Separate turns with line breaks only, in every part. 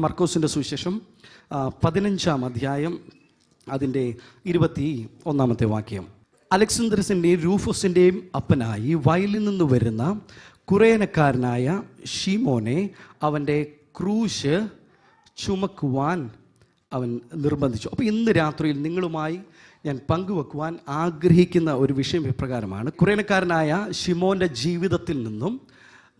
മർക്കോസിന്റെ സുവിശേഷം പതിനഞ്ചാം അധ്യായം അതിന്റെ ഇരുപത്തി ഒന്നാമത്തെ വാക്യം. അലക്സാന്ദ്രസിന്റെയും റൂഫോസിന്റെയും അപ്പനായി വയലിൽ നിന്ന് വരുന്ന കുറേനക്കാരനായ ഷീമോനെ അവന്റെ ക്രൂശ് ചുമക്കുവാൻ അവൻ നിർബന്ധിച്ചു. അപ്പോൾ ഇന്ന് രാത്രിയിൽ നിങ്ങളുമായി ഞാൻ പങ്കുവെക്കുവാൻ ആഗ്രഹിക്കുന്ന ഒരു വിഷയം ഇപ്രകാരമാണ്. കുറേനക്കാരനായ ഷിമോന്റെ ജീവിതത്തിൽ നിന്നും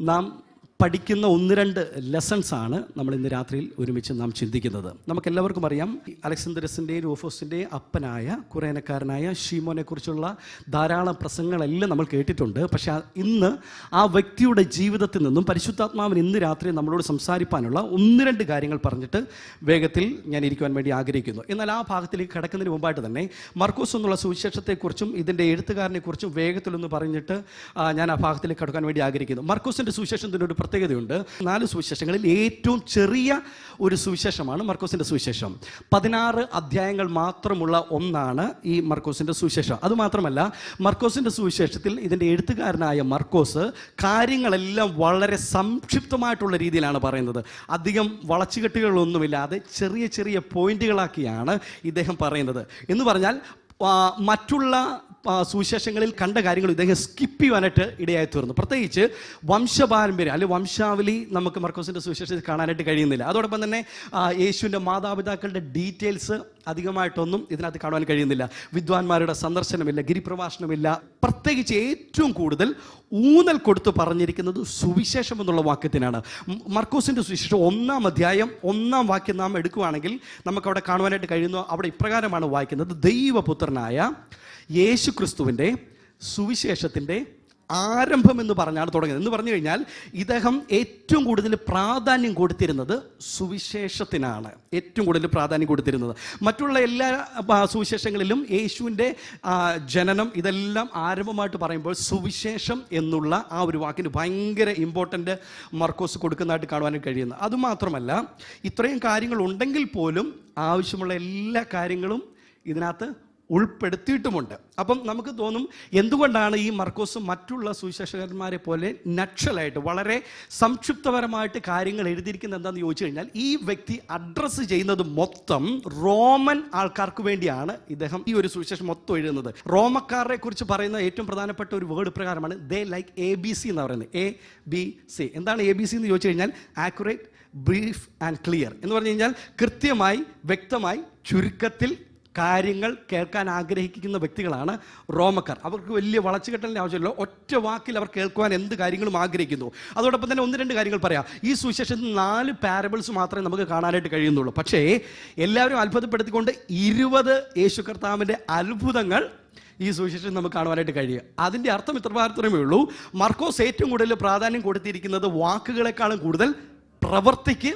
നാം പഠിക്കുന്ന ഒന്ന് രണ്ട് ലെസൺസ് ആണ് നമ്മൾ ഇന്ന് രാത്രിയിൽ ഒരുമിച്ച് നാം ചിന്തിക്കുന്നത്. നമുക്കെല്ലാവർക്കും അറിയാം അലക്സാണ്ടറസിന്റെയും റൂഫോസിന്റെയും അപ്പനായ കുറേനക്കാരനായ ഷീമോനെക്കുറിച്ചുള്ള ധാരാളം പ്രസംഗങ്ങളെല്ലാം നമ്മൾ കേട്ടിട്ടുണ്ട്. പക്ഷേ ഇന്ന് ആ വ്യക്തിയുടെ ജീവിതത്തിൽ നിന്നും പരിശുദ്ധാത്മാവിന് ഇന്ന് രാത്രി നമ്മളോട് സംസാരിപ്പാനുള്ള ഒന്ന് രണ്ട് കാര്യങ്ങൾ പറഞ്ഞിട്ട് വേഗത്തിൽ ഞാൻ ഇരിക്കുവാൻ വേണ്ടി ആഗ്രഹിക്കുന്നു. എന്നാൽ ആ ഭാഗത്തിലേക്ക് കിടക്കുന്നതിന് മുമ്പായിട്ട് തന്നെ മർക്കോസ് എന്നുള്ള സുവിശേഷത്തെക്കുറിച്ചും ഇതിന്റെ എഴുത്തുകാരനെക്കുറിച്ചും വേഗത്തിലൊന്ന് പറഞ്ഞിട്ട് ഞാൻ ആ ഭാഗത്തിലേക്ക് കടക്കാൻ വേണ്ടി ആഗ്രഹിക്കുന്നു. മർക്കോസിന്റെ സുവിശേഷത്തിന്റെ ഒരു പ്രത്യേകതയുണ്ട്. നാല് സുവിശേഷങ്ങളിൽ ഏറ്റവും ചെറിയ ഒരു സുവിശേഷമാണ് മർക്കോസിന്റെ സുവിശേഷം. പതിനാറ് അധ്യായങ്ങൾ മാത്രമുള്ള ഒന്നാണ് ഈ മർക്കോസിന്റെ സുവിശേഷം. അതുമാത്രമല്ല മർക്കോസിന്റെ സുവിശേഷത്തിൽ ഇതിന്റെ എഴുത്തുകാരനായ മർക്കോസ് കാര്യങ്ങളെല്ലാം വളരെ സംക്ഷിപ്തമായിട്ടുള്ള രീതിയിലാണ് പറയുന്നത്. അധികം വളച്ചുകെട്ടുകളൊന്നുമില്ലാതെ ചെറിയ ചെറിയ പോയിന്റുകളാക്കിയാണ് ഇദ്ദേഹം പറയുന്നത്. എന്ന് പറഞ്ഞാൽ മറ്റുള്ള സുവിശേഷങ്ങളിൽ കണ്ട കാര്യങ്ങൾ ഇദ്ദേഹം സ്കിപ്പ് ചെയ്യുവാനായിട്ട് ഇടയായി തീർന്നു. പ്രത്യേകിച്ച് വംശപാരമ്പര്യം അല്ലെങ്കിൽ വംശാവലി നമുക്ക് മർക്കോസിന്റെ സുവിശേഷത്തിൽ കാണാനായിട്ട് കഴിയുന്നില്ല. അതോടൊപ്പം തന്നെ യേശുവിന്റെ മാതാപിതാക്കളുടെ ഡീറ്റെയിൽസ് അധികമായിട്ടൊന്നും ഇതിനകത്ത് കാണുവാൻ കഴിയുന്നില്ല. വിദ്വാൻമാരുടെ സന്ദർശനമില്ല ഗിരിപ്രഭാഷണമില്ല. പ്രത്യേകിച്ച് ഏറ്റവും കൂടുതൽ ഊന്നൽ കൊടുത്ത് പറഞ്ഞിരിക്കുന്നത് സുവിശേഷം എന്നുള്ള വാക്യത്തിനാണ്. മർക്കോസിന്റെ സുവിശേഷം ഒന്നാം അധ്യായം ഒന്നാം വാക്യം നാം എടുക്കുകയാണെങ്കിൽ നമുക്ക് അവിടെ കാണുവാനായിട്ട് കഴിയുന്നു അവിടെ ഇപ്രകാരമാണ് വായിക്കുന്നത്. ദൈവപുത്രനായ യേശു ക്രിസ്തുവിന്റെ സുവിശേഷത്തിന്റെ ആരംഭം എന്ന് പറഞ്ഞാണ് തുടങ്ങിയത്. എന്ന് പറഞ്ഞു കഴിഞ്ഞാൽ ഇദ്ദേഹം ഏറ്റവും കൂടുതൽ പ്രാധാന്യം കൊടുത്തിരുന്നത് സുവിശേഷത്തിനാണ്. ഏറ്റവും കൂടുതൽ പ്രാധാന്യം കൊടുത്തിരുന്നത്. മറ്റുള്ള എല്ലാ സുവിശേഷങ്ങളിലും യേശുവിന്റെ ജനനം ഇതെല്ലാം ആരംഭമായിട്ട് പറയുമ്പോൾ സുവിശേഷം എന്നുള്ള ആ ഒരു വാക്കിന് ഭയങ്കര ഇമ്പോർട്ടന്റ് മർക്കോസ് കൊടുക്കുന്നതായിട്ട് കാണുവാനും കഴിയുന്നത് അതുമാത്രമല്ല ഇത്രയും കാര്യങ്ങൾ ഉണ്ടെങ്കിൽ പോലും ആവശ്യമുള്ള എല്ലാ കാര്യങ്ങളും ഇതിനകത്ത് ഉൾപ്പെടുത്തിയിട്ടുമുണ്ട്. അപ്പം നമുക്ക് തോന്നും എന്തുകൊണ്ടാണ് ഈ മർക്കോസ് മറ്റുള്ള സുവിശേഷകന്മാരെ പോലെ നക്ഷലായിട്ട് വളരെ സംക്ഷിപ്തപരമായിട്ട് കാര്യങ്ങൾ എഴുതിയിരിക്കുന്നത് എന്താണെന്ന് ചോദിച്ചു കഴിഞ്ഞാൽ ഈ വ്യക്തി അഡ്രസ്സ് ചെയ്യുന്നത് മൊത്തം റോമൻ ആൾക്കാർക്ക് വേണ്ടിയാണ് ഇദ്ദേഹം ഈ ഒരു സുവിശേഷം മൊത്തം എഴുതുന്നത്. റോമക്കാരെ കുറിച്ച് പറയുന്ന ഏറ്റവും പ്രധാനപ്പെട്ട ഒരു വേർഡ് പ്രകാരമാണ് ദേ ലൈക്ക് എ ബി സി എന്ന് പറയുന്നത്. A B C. എന്താണ് എ ബി സി എന്ന് ചോദിച്ചു കഴിഞ്ഞാൽ ആക്യുറേറ്റ് ബ്രീഫ് ആൻഡ് ക്ലിയർ എന്ന് പറഞ്ഞു കഴിഞ്ഞാൽ കൃത്യമായി വ്യക്തമായി ചുരുക്കത്തിൽ കാര്യങ്ങൾ കേൾക്കാൻ ആഗ്രഹിക്കുന്ന വ്യക്തികളാണ് റോമക്കാർ. അവർക്ക് വലിയ വളച്ചുകെട്ടലിന്റെ ആവശ്യമില്ല. ഒറ്റ വാക്കിൽ അവർ കേൾക്കുവാൻ എന്ത് കാര്യങ്ങളും ആഗ്രഹിക്കുന്നു? അതോടൊപ്പം തന്നെ ഒന്ന് രണ്ട് കാര്യങ്ങൾ പറയാം. ഈ സുവിശേഷത്തിൽ നാല് പാരബിൾസ് മാത്രമേ നമുക്ക് കാണാനായിട്ട് കഴിയുന്നുള്ളൂ. പക്ഷേ എല്ലാവരും അത്ഭുതപ്പെടുത്തിക്കൊണ്ട് ഇരുപത് യേശു കർത്താവിന്റെ അത്ഭുതങ്ങൾ ഈ സുവിശേഷം നമുക്ക് കാണുവാനായിട്ട് കഴിയുക അതിന്റെ അർത്ഥം ഇത്ര മാത്രമേ ഉള്ളൂ. മർക്കോസ് ഏറ്റവും കൂടുതൽ പ്രാധാന്യം കൊടുത്തിരിക്കുന്നത് വാക്കുകളെക്കാളും കൂടുതൽ പ്രവർത്തിക്ക്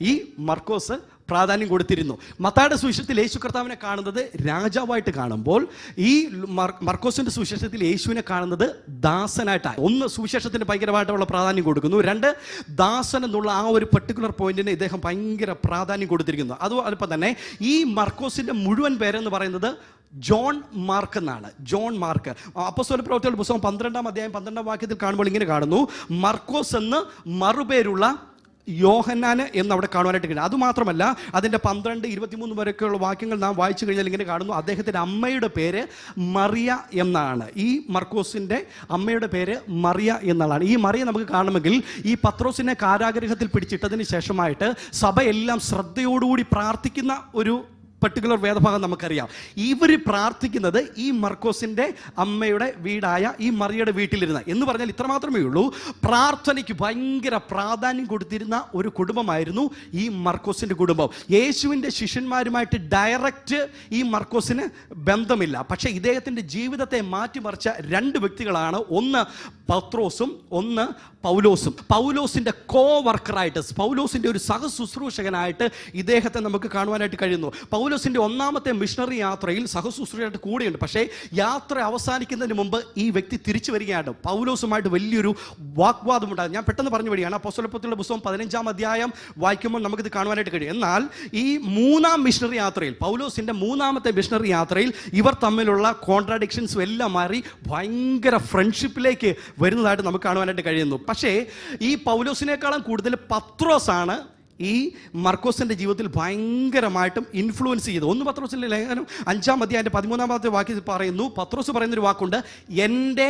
ഈ മർക്കോസ് പ്രാധാന്യം കൊടുത്തിരുന്നു. മത്തായുടെ സുവിശേഷത്തിൽ യേശു കർത്താവിനെ കാണുന്നത് രാജാവായിട്ട് കാണുമ്പോൾ ഈ മർ- മർക്കോസിന്റെ സുവിശേഷത്തിൽ യേശുവിനെ കാണുന്നത് ദാസനായിട്ടാണ് ഒന്ന് സുവിശേഷത്തിന് ഭയങ്കരമായിട്ടുള്ള പ്രാധാന്യം കൊടുക്കുന്നു. രണ്ട് ദാസൻ എന്നുള്ള ആ ഒരു പെർട്ടിക്കുലർ പോയിന്റിന് ഇദ്ദേഹം ഭയങ്കര പ്രാധാന്യം കൊടുത്തിരിക്കുന്നു. അതുപോലെ തന്നെ ഈ മർക്കോസിന്റെ മുഴുവൻ പേരെന്ന് പറയുന്നത് ജോൺ മാർക്ക് എന്നാണ്. John Mark. അപ്പസ്വല പ്രവർത്തികളുടെ പുസ്തകം പന്ത്രണ്ടാം അധ്യായം പന്ത്രണ്ടാം വാക്യത്തിൽ കാണുമ്പോൾ ഇങ്ങനെ കാണുന്നു. മർക്കോസ് എന്ന് മറുപേരുള്ള യോഹന്നാന് എന്ന് അവിടെ കാണുവാനായിട്ട് കഴിയും അതുമാത്രമല്ല അതിന്റെ പന്ത്രണ്ട് ഇരുപത്തിമൂന്ന് വരെയൊക്കെയുള്ള വാക്യങ്ങൾ നാം വായിച്ചു കഴിഞ്ഞാൽ ഇങ്ങനെ കാണുന്നു. അദ്ദേഹത്തിന്റെ അമ്മയുടെ പേര് മറിയ എന്നാണ്. ഈ മർക്കോസിന്റെ അമ്മയുടെ പേര് മറിയ എന്നാണ്. ഈ മറിയ നമുക്ക് കാണുമെങ്കിൽ ഈ പത്രോസിനെ കാരാഗ്രഹത്തിൽ പിടിച്ചിട്ടതിന് ശേഷമായിട്ട് സഭയെല്ലാം ശ്രദ്ധയോടുകൂടി പ്രാർത്ഥിക്കുന്ന ഒരു പർട്ടിക്കുലർ വേദഭാഗം നമുക്കറിയാം. ഇവർ പ്രാർത്ഥിക്കുന്നത് ഈ മർക്കോസിന്റെ അമ്മയുടെ വീടായ ഈ മറിയുടെ വീട്ടിലിരുന്ന. എന്ന് പറഞ്ഞാൽ ഇത്ര മാത്രമേ ഉള്ളൂ. പ്രാർത്ഥനയ്ക്ക് ഭയങ്കര പ്രാധാന്യം കൊടുത്തിരുന്ന ഒരു കുടുംബമായിരുന്നു ഈ മർക്കോസിന്റെ കുടുംബം. യേശുവിന്റെ ശിഷ്യന്മാരുമായിട്ട് ഡയറക്റ്റ് ഈ മർക്കോസിന് ബന്ധമില്ല. പക്ഷേ ഇദ്ദേഹത്തിന്റെ ജീവിതത്തെ മാറ്റിമറിച്ച രണ്ട് വ്യക്തികളാണ്. ഒന്ന് പത്രോസും ഒന്ന് പൗലോസും. പൗലോസിന്റെ കോ വർക്കറായിട്ട് പൗലോസിന്റെ ഒരു സഹശുശ്രൂഷകനായിട്ട് ഇദ്ദേഹത്തെ നമുക്ക് കാണുവാനായിട്ട് കഴിയുന്നു. പൗലോസിന്റെ ഒന്നാമത്തെ മിഷണറി യാത്രയിൽ സഹശുശ്രൂഷയായിട്ട് കൂടെയുണ്ട്. പക്ഷേ യാത്ര അവസാനിക്കുന്നതിന് മുമ്പ് ഈ വ്യക്തി തിരിച്ചു വരികയാണ്. പൗലോസുമായിട്ട് വലിയൊരു വാഗ്വാദം ഉണ്ടാകും ഞാൻ പെട്ടെന്ന് പറഞ്ഞു വരികയാണ്. അപ്പോസ്തലപ്പത്തിലുള്ള പുസ്തകം പതിനഞ്ചാം അധ്യായം വായിക്കുമ്പോൾ നമുക്കിത് കാണുവാനായിട്ട് കഴിയും. എന്നാൽ ഈ മൂന്നാം മിഷണറി യാത്രയിൽ പൗലോസിന്റെ മൂന്നാമത്തെ മിഷണറി യാത്രയിൽ ഇവർ തമ്മിലുള്ള കോൺട്രാഡിക്ഷൻസും എല്ലാം മാറി ഭയങ്കര ഫ്രണ്ട്ഷിപ്പിലേക്ക് വരുന്നതായിട്ട് നമുക്ക് കാണുവാനായിട്ട് കഴിയുന്നു. പക്ഷേ ഈ പൗലോസിനേക്കാളും കൂടുതൽ പത്രോസാണ് ഈ മർക്കോസിന്റെ ജീവിതത്തിൽ ഭയങ്കരമായിട്ടും ഇൻഫ്ലുവൻസ് ചെയ്തു ഒന്ന് പത്രോസിന്റെ ലേഖനം അഞ്ചാം മതി അതിന്റെ പതിമൂന്നാമത്തെ വാക്യത്തിൽ പറയുന്നു പത്രോസ് പറയുന്നൊരു വാക്കുണ്ട് എന്റെ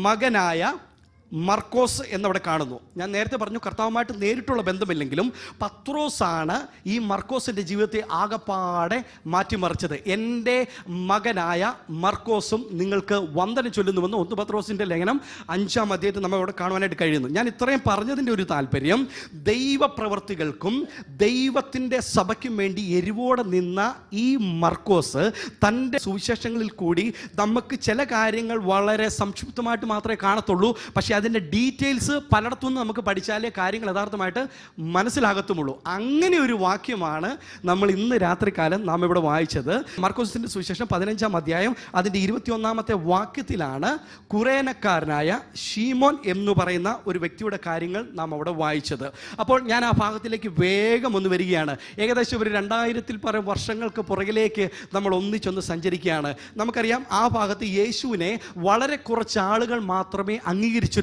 മകനായ മർക്കോസ് എന്നവിടെ കാണുന്നു. ഞാൻ നേരത്തെ പറഞ്ഞു കർത്താവുമായിട്ട് നേരിട്ടുള്ള ബന്ധമില്ലെങ്കിലും പത്രോസാണ് ഈ മർക്കോസിന്റെ ജീവിതത്തെ ആകപ്പാടെ മാറ്റിമറിച്ചത്. എന്റെ മകനായ മർക്കോസും നിങ്ങൾക്ക് വന്ദനം ചൊല്ലുന്നുവെന്ന് ഒന്ന് പത്രോസിന്റെ ലേഖനം അഞ്ചാം അധ്യായത്തിൽ നമ്മൾ ഇവിടെ കാണുവാനായിട്ട് കഴിയുന്നു. ഞാൻ ഇത്രയും പറഞ്ഞതിന്റെ ഒരു താല്പര്യം ദൈവപ്രവർത്തികൾക്കും ദൈവത്തിന്റെ സഭയ്ക്കും വേണ്ടി എരിവോടെ നിന്ന ഈ മർക്കോസ് തന്റെ സുവിശേഷങ്ങളിൽ കൂടി നമുക്ക് ചില കാര്യങ്ങൾ വളരെ സംക്ഷിപ്തമായിട്ട് മാത്രമേ കാണത്തുള്ളൂ. പക്ഷേ അതിന്റെ ഡീറ്റെയിൽസ് പലയിടത്തുനിന്ന് നമുക്ക് പഠിച്ചാലേ കാര്യങ്ങൾ യഥാർത്ഥമായിട്ട് മനസ്സിലാകത്തുമുള്ളൂ. അങ്ങനെ ഒരു വാക്യമാണ് നമ്മൾ ഇന്ന് രാത്രികാലം നാം ഇവിടെ വായിച്ചത്. മർക്കോസിന്റെ സുവിശേഷം പതിനഞ്ചാം അധ്യായം അതിന്റെ ഇരുപത്തിയൊന്നാമത്തെ വാക്യത്തിലാണ് കുറേനക്കാരനായ ഷീമോൻ എന്ന് പറയുന്ന ഒരു വ്യക്തിയുടെ കാര്യങ്ങൾ നാം അവിടെ വായിച്ചത്. അപ്പോൾ ഞാൻ ആ ഭാഗത്തിലേക്ക് വേഗം ഒന്ന് വരികയാണ്. ഏകദേശം ഒരു രണ്ടായിരത്തിൽ പരം വർഷങ്ങൾക്ക് പുറകിലേക്ക് നമ്മൾ ഒന്നിച്ചൊന്ന് സഞ്ചരിക്കുകയാണ്. നമുക്കറിയാം ആ ഭാഗത്ത് യേശുവിനെ വളരെ കുറച്ച് ആളുകൾ മാത്രമേ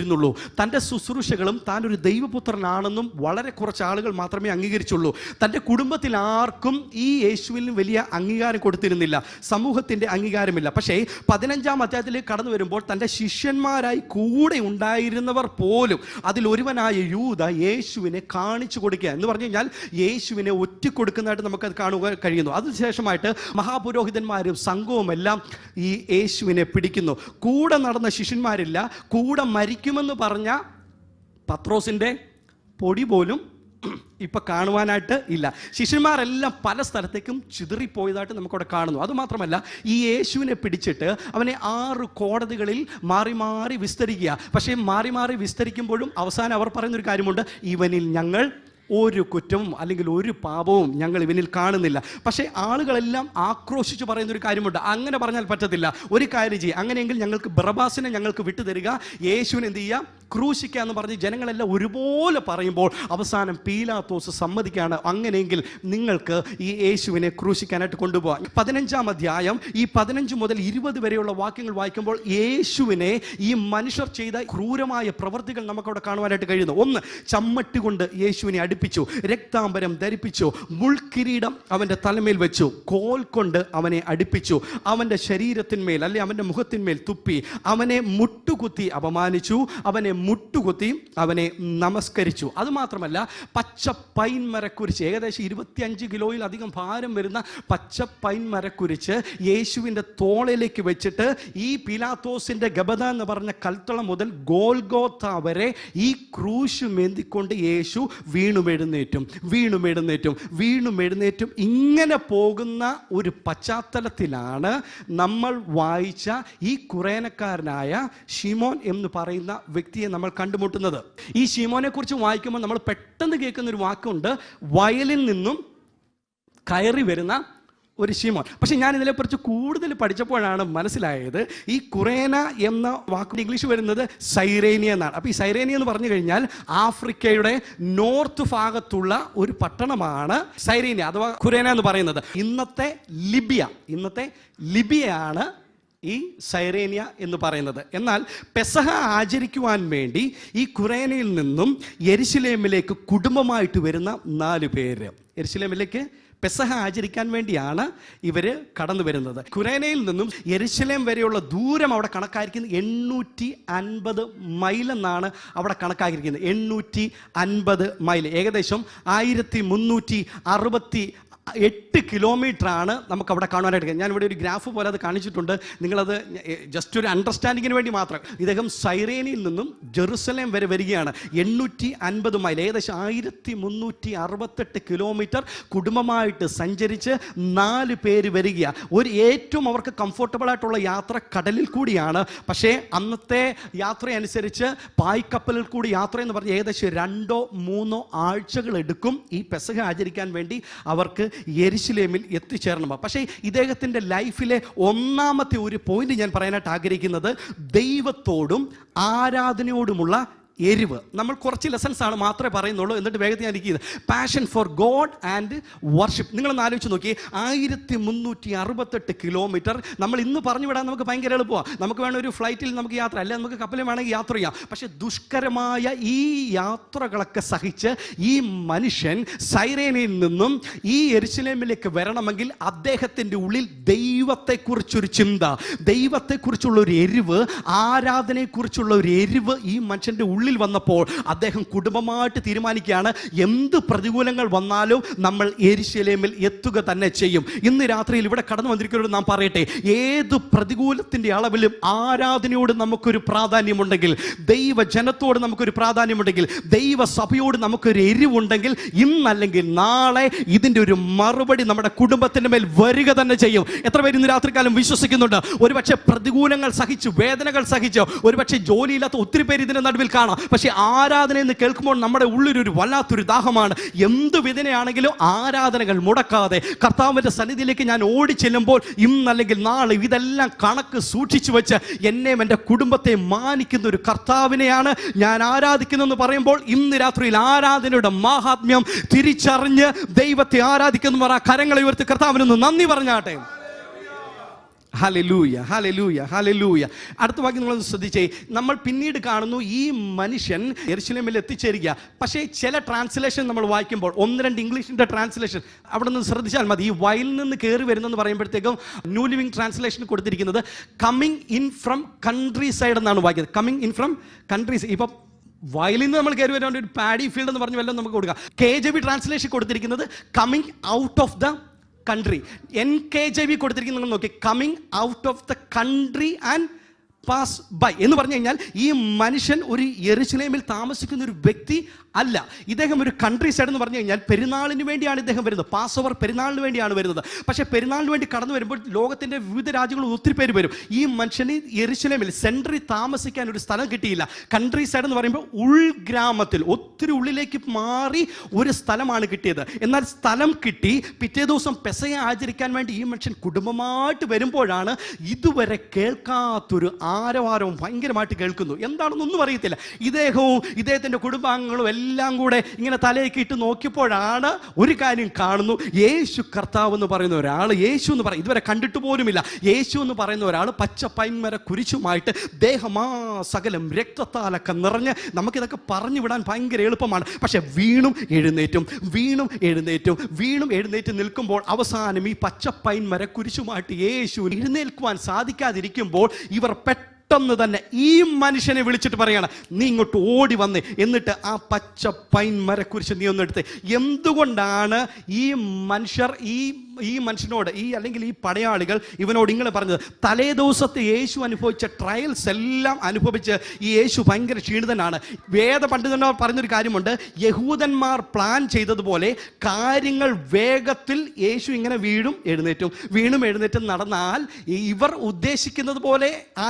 അംഗീകരിച്ചിരുന്നുള്ളൂ തന്റെ ശുശ്രൂഷകളും താൻ ഒരു ദൈവപുത്രനാണെന്നും വളരെ കുറച്ച് ആളുകൾ മാത്രമേ അംഗീകരിച്ചുള്ളൂ. തന്റെ കുടുംബത്തിൽ ആർക്കും ഈ യേശുവിന് വലിയ അംഗീകാരം കൊടുത്തിരുന്നില്ല. സമൂഹത്തിന്റെ അംഗീകാരമില്ല. പക്ഷേ പതിനഞ്ചാം അധ്യായത്തിലേക്ക് കടന്നു വരുമ്പോൾ തന്റെ ശിഷ്യന്മാരായി കൂടെ ഉണ്ടായിരുന്നവർ പോലും അതിലൊരുവനായ യൂത യേശുവിനെ കാണിച്ചു കൊടുക്കുക എന്ന് പറഞ്ഞു കഴിഞ്ഞാൽ യേശുവിനെ ഒറ്റിക്കൊടുക്കുന്നതായിട്ട് നമുക്കത് കാണുക കഴിയുന്നു. അതിനുശേഷമായിട്ട് മഹാപുരോഹിതന്മാരും സംഘവും എല്ലാം ഈ യേശുവിനെ പിടിക്കുന്നു. കൂടെ നടന്ന ശിഷ്യന്മാരില്ല. കൂടെ മരിക്കുമെന്ന് പറഞ്ഞ പത്രോസിന്റെ പൊടി പോലും ഇപ്പം കാണുവാനായിട്ട് ഇല്ല. ശിഷ്യന്മാരെല്ലാം പല സ്ഥലത്തേക്കും ചിതറിപ്പോയതായിട്ട് നമുക്കവിടെ കാണുന്നു. അതുമാത്രമല്ല ഈ യേശുവിനെ പിടിച്ചിട്ട് അവനെ ആറ് കോടതികളിൽ മാറി മാറി വിസ്തരിക്കുക. പക്ഷേ മാറി മാറി വിസ്തരിക്കുമ്പോഴും അവസാനം അവർ പറയുന്നൊരു കാര്യമുണ്ട്. ഇവനിൽ ഞങ്ങൾ ഒരു കുറ്റവും അല്ലെങ്കിൽ ഒരു പാപവും ഞങ്ങൾ ഇവനിൽ കാണുന്നില്ല. പക്ഷേ ആളുകളെല്ലാം ആക്രോശിച്ച് പറയുന്ന ഒരു കാര്യമുണ്ട്. അങ്ങനെ പറഞ്ഞാൽ പറ്റത്തില്ല. ഒരു കാര്യം ചെയ്യുക അങ്ങനെയെങ്കിൽ ഞങ്ങൾക്ക് ബറബാസിനെ ഞങ്ങൾക്ക് വിട്ടുതരിക. യേശുവിനെ എന്ത് ചെയ്യുക ക്രൂശിക്കുക എന്ന് പറഞ്ഞ് ജനങ്ങളെല്ലാം ഒരുപോലെ പറയുമ്പോൾ അവസാനം പീലാത്തോസ് സമ്മതിക്കുകയാണ്. അങ്ങനെയെങ്കിൽ നിങ്ങൾക്ക് ഈ യേശുവിനെ ക്രൂശിക്കാനായിട്ട് കൊണ്ടുപോകാം. പതിനഞ്ചാം അധ്യായം ഈ പതിനഞ്ച് മുതൽ ഇരുപത് വരെയുള്ള വാക്യങ്ങൾ വായിക്കുമ്പോൾ യേശുവിനെ ഈ മനുഷ്യർ ചെയ്ത ക്രൂരമായ പ്രവൃത്തികൾ നമുക്കവിടെ കാണുവാനായിട്ട് കഴിയുന്നു. ഒന്ന് ചമ്മട്ടി കൊണ്ട് യേശുവിനെ അടുപ്പിച്ചു രക്താംബരം ധരിപ്പിച്ചു മുൾക്കിരീടം അവന്റെ തലമേൽ വെച്ചു കോൽ കൊണ്ട് അവനെ അടുപ്പിച്ചു അവന്റെ ശരീരത്തിന്മേൽ അല്ലെ അവന്റെ മുഖത്തിന്മേൽ തുപ്പി അവനെ മുട്ടുകുത്തി അപമാനിച്ചു അവനെ മുട്ടുകുത്തി അവനെ നമസ്കരിച്ചു. അതുമാത്രമല്ല പച്ച പൈൻ മരക്കുരിച്ച് ഏകദേശം ഇരുപത്തിയഞ്ച് കിലോയിലധികം ഭാരം വരുന്ന പച്ച പൈൻ മരക്കുരിച്ച് യേശുവിന്റെ തോളിലേക്ക് വെച്ചിട്ട് ഈ പിലാത്തോസിന്റെ ഗബത എന്ന് പറഞ്ഞ കൽത്തളം മുതൽ ഗോൽഗോത്ത വരെ ഈ ക്രൂശ് മേന്തിക്കൊണ്ട് യേശു വീണും. എഴുന്നേറ്റും വീണും എഴുന്നേറ്റും വീണും എഴുന്നേറ്റും ഇങ്ങനെ പോകുന്ന ഒരു പശ്ചാത്തലത്തിലാണ് നമ്മൾ വായിച്ച ഈ കുറേനക്കാരനായ ഷിമോൻ എന്ന് പറയുന്ന വ്യക്തിയെ നമ്മൾ കണ്ടുമുട്ടുന്നത്. ഈ ഷിമോനെ കുറിച്ച് വായിക്കുമ്പോൾ നമ്മൾ പെട്ടെന്ന് കേൾക്കുന്ന ഒരു വാക്കുണ്ട് വയലിൽ നിന്നും കയറി വരുന്ന ഒരു ഷിമോൻ പക്ഷെ ഞാൻ ഇതിനെക്കുറിച്ച് കൂടുതൽ പഠിച്ചപ്പോഴാണ് മനസ്സിലായത് ഈ കുറേന എന്ന വാക്ക് ഇംഗ്ലീഷ് വരുന്നത് സൈറേനിയ എന്നാണ്. അപ്പോൾ ഈ സൈറേനിയ എന്ന് പറഞ്ഞു കഴിഞ്ഞാൽ ആഫ്രിക്കയുടെ നോർത്ത് ഭാഗത്തുള്ള ഒരു പട്ടണമാണ് സൈറേനിയ അഥവാ കുറേന എന്ന് പറയുന്നത്. ഇന്നത്തെ ലിബിയ ഇന്നത്തെ ലിബിയയാണ് ഈ സൈറേനിയ എന്ന് പറയുന്നത്. എന്നാൽ പെസഹ ആചരിക്കുവാൻ വേണ്ടി ഈ കുറേനയിൽ നിന്നും എരിശിലേമിലേക്ക് കുടുംബമായിട്ട് വരുന്ന നാല് പേര്. യെരുശലേമിലേക്ക് പെസഹ ആചരിക്കാൻ വേണ്ടിയാണ് ഇവർ കടന്നു വരുന്നത്. കുരേനയിൽ നിന്നും എരിശലേം വരെയുള്ള ദൂരം അവിടെ കണക്കായിരിക്കുന്നത് എണ്ണൂറ്റി അൻപത് മൈൽ എന്നാണ് അവിടെ കണക്കാക്കിയിരിക്കുന്നത് എണ്ണൂറ്റി അൻപത് മൈൽ. ഏകദേശം ആയിരത്തി മുന്നൂറ്റി അറുപത്തി എട്ട് കിലോമീറ്റർ ആണ് നമുക്ക് അവിടെ കാണുവാനായിട്ട് ഞാൻ ഇവിടെ ഒരു ഗ്രാഫ് പോലെ അത് കാണിച്ചിട്ടുണ്ട്. നിങ്ങളത് ജസ്റ്റ് ഒരു അണ്ടർസ്റ്റാൻഡിങ്ങിന് വേണ്ടി മാത്രം. ഇദ്ദേഹം സൈറേനിയിൽ നിന്നും ജെറുസലേം വരെ വരികയാണ്. എണ്ണൂറ്റി അൻപത് മൈൽ ഏകദേശം ആയിരത്തി മുന്നൂറ്റി അറുപത്തെട്ട് കിലോമീറ്റർ കുടുംബമായിട്ട് സഞ്ചരിച്ച് നാല് പേര് വരിക ഒരു ഏറ്റവും അവർക്ക് കംഫർട്ടബിൾ ആയിട്ടുള്ള യാത്ര കടലിൽ കൂടിയാണ്. പക്ഷേ അന്നത്തെ യാത്രയനുസരിച്ച് പായ്ക്കപ്പലിൽ കൂടി യാത്ര എന്ന് പറഞ്ഞാൽ ഏകദേശം രണ്ടോ മൂന്നോ ആഴ്ചകൾ എടുക്കും ഈ പെസഹ ആചരിക്കാൻ വേണ്ടി അവർക്ക് യെരുശലേമിൽ എത്തിച്ചേരണം പക്ഷേ ഇദ്ദേഹത്തിന്റെ ലൈഫിലെ ഒന്നാമത്തെ ഒരു പോയിന്റ് ഞാൻ പറയാനായിട്ട് ആഗ്രഹിക്കുന്നത് ദൈവത്തോടും ആരാധനയോടുമുള്ള എരിവ്. നമ്മൾ കുറച്ച് ലെസൺസ് ആണ് മാത്രമേ പറയുന്നുള്ളൂ. എന്നിട്ട് വേഗത്തിൽ ഞാൻ ഇരിക്കുന്നത് passion for God and worship നിങ്ങളൊന്ന് ആലോചിച്ച് നോക്കി ആയിരത്തി മുന്നൂറ്റി അറുപത്തെട്ട് കിലോമീറ്റർ നമ്മൾ ഇന്ന് പറഞ്ഞു വിടാൻ നമുക്ക് ഭയങ്കര എളുപ്പമാണ് നമുക്ക് വേണം ഒരു ഫ്ലൈറ്റിൽ നമുക്ക് യാത്ര അല്ലെങ്കിൽ നമുക്ക് കപ്പലിൽ വേണമെങ്കിൽ യാത്ര ചെയ്യാം. പക്ഷേ ദുഷ്കരമായ ഈ യാത്രകളൊക്കെ സഹിച്ച് ഈ മനുഷ്യൻ സൈറേനയിൽ നിന്നും ഈ എരിശിലേമിലേക്ക് വരണമെങ്കിൽ അദ്ദേഹത്തിന്റെ ഉള്ളിൽ ദൈവത്തെക്കുറിച്ചൊരു ചിന്ത ദൈവത്തെക്കുറിച്ചുള്ള ഒരു എരിവ് ആരാധനയെക്കുറിച്ചുള്ള ഒരു എരിവ് ഈ മനുഷ്യന്റെ ഉള്ളിൽ വന്നപ്പോൾ അദ്ദേഹം കുടുംബമായിട്ട് തീരുമാനിക്കുകയാണ്. എന്ത് പ്രതികൂലങ്ങൾ വന്നാലും നമ്മൾ എരിശലേമിൽ എത്തുക തന്നെ ചെയ്യും. ഇന്ന് രാത്രിയിൽ ഇവിടെ കടന്നു വന്നിരിക്കുന്നവരോട് നാം പറയട്ടെ ഏത് പ്രതികൂലത്തിന്റെ അളവിലും ആരാധനയോട് നമുക്കൊരു പ്രാധാന്യമുണ്ടെങ്കിൽ ദൈവ ജനത്തോട് നമുക്കൊരു പ്രാധാന്യമുണ്ടെങ്കിൽ ദൈവസഭയോട് നമുക്കൊരു എരിവുണ്ടെങ്കിൽ ഇന്നല്ലെങ്കിൽ നാളെ ഇതിന്റെ ഒരു മറുപടി നമ്മുടെ കുടുംബത്തിന്റെ മേൽ വരിക തന്നെ ചെയ്യും. എത്ര പേര് ഇന്ന് രാത്രികാലം വിശ്വസിക്കുന്നുണ്ട്? ഒരുപക്ഷെ പ്രതികൂലങ്ങൾ സഹിച്ച് വേദനകൾ സഹിച്ച് ഒരുപക്ഷെ ജോലിയില്ലാത്ത ഒത്തിരി പേര് ഇതിന്റെ നടുവിൽ കാണാം. പക്ഷേ ആരാധന എന്ന് കേൾക്കുമ്പോൾ നമ്മുടെ ഉള്ളിലൊരു വല്ലാത്തൊരു ദാഹമാണ്. എന്ത് വിധനയാണെങ്കിലും ആരാധനകൾ മുടക്കാതെ കർത്താവിന്റെ സന്നിധിയിലേക്ക് ഞാൻ ഓടി ചെല്ലുമ്പോൾ ഇന്നല്ലെങ്കിൽ നാളെ ഇതെല്ലാം കണക്ക് സൂക്ഷിച്ചു വെച്ച് എന്നെയും എന്റെ കുടുംബത്തെ മാനിക്കുന്ന ഒരു കർത്താവിനെയാണ് ഞാൻ ആരാധിക്കുന്നതെന്ന് പറയുമ്പോൾ ഇന്ന് രാത്രിയിൽ ആരാധനയുടെ മാഹാത്മ്യം തിരിച്ചറിഞ്ഞ് ദൈവത്തെ ആരാധിക്കുന്നു പറ കരങ്ങളെ ഉയർത്തി കർത്താവിനൊന്ന് നന്ദി പറഞ്ഞാട്ടെ. ഹലലൂയ ഹലലൂയ ഹലലൂയ അടുത്ത വാക്യം നിങ്ങളൊന്ന് ശ്രദ്ധിച്ചേ. നമ്മൾ പിന്നീട് കാണുന്നു ഈ മനുഷ്യൻ എരിശിലേമിൽ എത്തിച്ചേരുക പക്ഷേ ചില ട്രാൻസ്ലേഷൻ നമ്മൾ വായിക്കുമ്പോൾ ഒന്ന് രണ്ട് ഇംഗ്ലീഷിന്റെ ട്രാൻസ്ലേഷൻ അവിടെ നിന്ന് ശ്രദ്ധിച്ചാൽ മതി. ഈ വയലിൽ നിന്ന് കയറി വരുന്നെന്ന് പറയുമ്പോഴത്തേക്കും ന്യൂ ലിവിങ് ട്രാൻസ്ലേഷൻ കൊടുത്തിരിക്കുന്നത് coming in from countryside എന്നാണ് വായിക്കുന്നത്. കമ്മിങ് ഇൻ ഫ്രം കൺട്രീസ് ഇപ്പം വയലിൽ നിന്ന് നമ്മൾ കയറി വരാൻ ഒരു പാഡി ഫീൽഡ് എന്ന് പറഞ്ഞു വല്ലതും നമുക്ക് കൊടുക്കാം. കെ ജെ ബി ട്രാൻസ്ലേഷൻ കൊടുത്തിരിക്കുന്നത് coming out of the country N K J V കൊടുത്തിരിക്കുന്നത് നോക്കി. Coming out of the country and pass by എന്ന് പറഞ്ഞു കഴിഞ്ഞാൽ ഈ മനുഷ്യൻ ഒരു എറുസലേമിൽ താമസിക്കുന്ന ഒരു വ്യക്തി അല്ല. ഇദ്ദേഹം ഒരു കൺട്രി സൈഡ് എന്ന് പറഞ്ഞു കഴിഞ്ഞാൽ പെരുന്നാളിന് വേണ്ടിയാണ് ഇദ്ദേഹം വരുന്നത്. പാസ് ഓവർ പെരുന്നാളിന് വേണ്ടിയാണ് വരുന്നത്. പക്ഷേ പെരുന്നാളിന് വേണ്ടി കടന്നു വരുമ്പോൾ ലോകത്തിന്റെ വിവിധ രാജ്യങ്ങളിൽ ഒത്തിരി പേര് വരും. ഈ മനുഷ്യന് എറുസലേമിൽ സെൻട്രി താമസിക്കാൻ ഒരു സ്ഥലം കിട്ടിയില്ല. കൺട്രി സൈഡ് എന്ന് പറയുമ്പോൾ ഉൾഗ്രാമത്തിൽ ഒത്തിരി ഉള്ളിലേക്ക് മാറി ഒരു സ്ഥലമാണ് കിട്ടിയത്. എന്നാൽ സ്ഥലം കിട്ടി പിറ്റേ ദിവസം പെസയെ ആചരിക്കാൻ വേണ്ടി ഈ മനുഷ്യൻ കുടുംബമായിട്ട് വരുമ്പോഴാണ് ഇതുവരെ കേൾക്കാത്തൊരു ആരവാരവും ഭയങ്കരമായിട്ട് കേൾക്കുന്നു. എന്താണെന്നൊന്നും അറിയത്തില്ല. ഇദ്ദേഹവും ഇദ്ദേഹത്തിന്റെ കുടുംബാംഗങ്ങളും എല്ലാം കൂടെ ഇങ്ങനെ തലയൊക്കെ ഇട്ട് നോക്കിയപ്പോഴാണ് ഒരു കാര്യം കാണുന്നു. യേശു കർത്താവ് എന്ന് പറയുന്ന ഒരാൾ യേശു എന്ന് പറയും ഇതുവരെ കണ്ടിട്ട് പോലുമില്ല. യേശു എന്ന് പറയുന്ന ഒരാൾ പച്ച പൈമര കുരിശുമായിട്ട് ദേഹമാ സകലം രക്തത്താലൊക്കെ നിറഞ്ഞ് നമുക്കിതൊക്കെ പറഞ്ഞു വിടാൻ ഭയങ്കര എളുപ്പമാണ്. പക്ഷെ വീണും എഴുന്നേറ്റും വീണും എഴുന്നേറ്റും വീണും എഴുന്നേറ്റ് നിൽക്കുമ്പോൾ അവസാനം ഈ പച്ച പൈന്മര കുരിശുമായിട്ട് യേശു എഴുന്നേൽക്കുവാൻ സാധിക്കാതിരിക്കുമ്പോൾ ഇവർ പെട്ടെന്ന് പെട്ടെന്ന് തന്നെ ഈ മനുഷ്യനെ വിളിച്ചിട്ട് പറയാണ് നീ ഇങ്ങോട്ട് ഓടി വന്നേ. എന്നിട്ട് ആ പച്ച പൈൻ മരക്കുരിശ് നീ ഒന്ന് എടുത്ത്. എന്തുകൊണ്ടാണ് ഈ മനുഷ്യർ ഈ ഈ മനുഷ്യനോട് ഈ അല്ലെങ്കിൽ ഈ പടയാളികൾ ഇവനോട് ഇങ്ങനെ പറഞ്ഞത്? തലേ ദിവസത്തെ യേശു അനുഭവിച്ച ട്രയൽസ് എല്ലാം അനുഭവിച്ച് ഈ യേശു ഭയങ്കര ക്ഷീണിതനാണ്. വേദ പണ്ഡിതന്മാർ പറഞ്ഞൊരു കാര്യമുണ്ട് യഹൂദന്മാർ പ്ലാൻ ചെയ്തതുപോലെ കാര്യങ്ങൾ വേഗത്തിൽ യേശു ഇങ്ങനെ വീഴും എഴുന്നേറ്റും. വീണും എഴുന്നേറ്റും നടന്നാൽ ഇവർ ഉദ്ദേശിക്കുന്നത് പോലെ ആ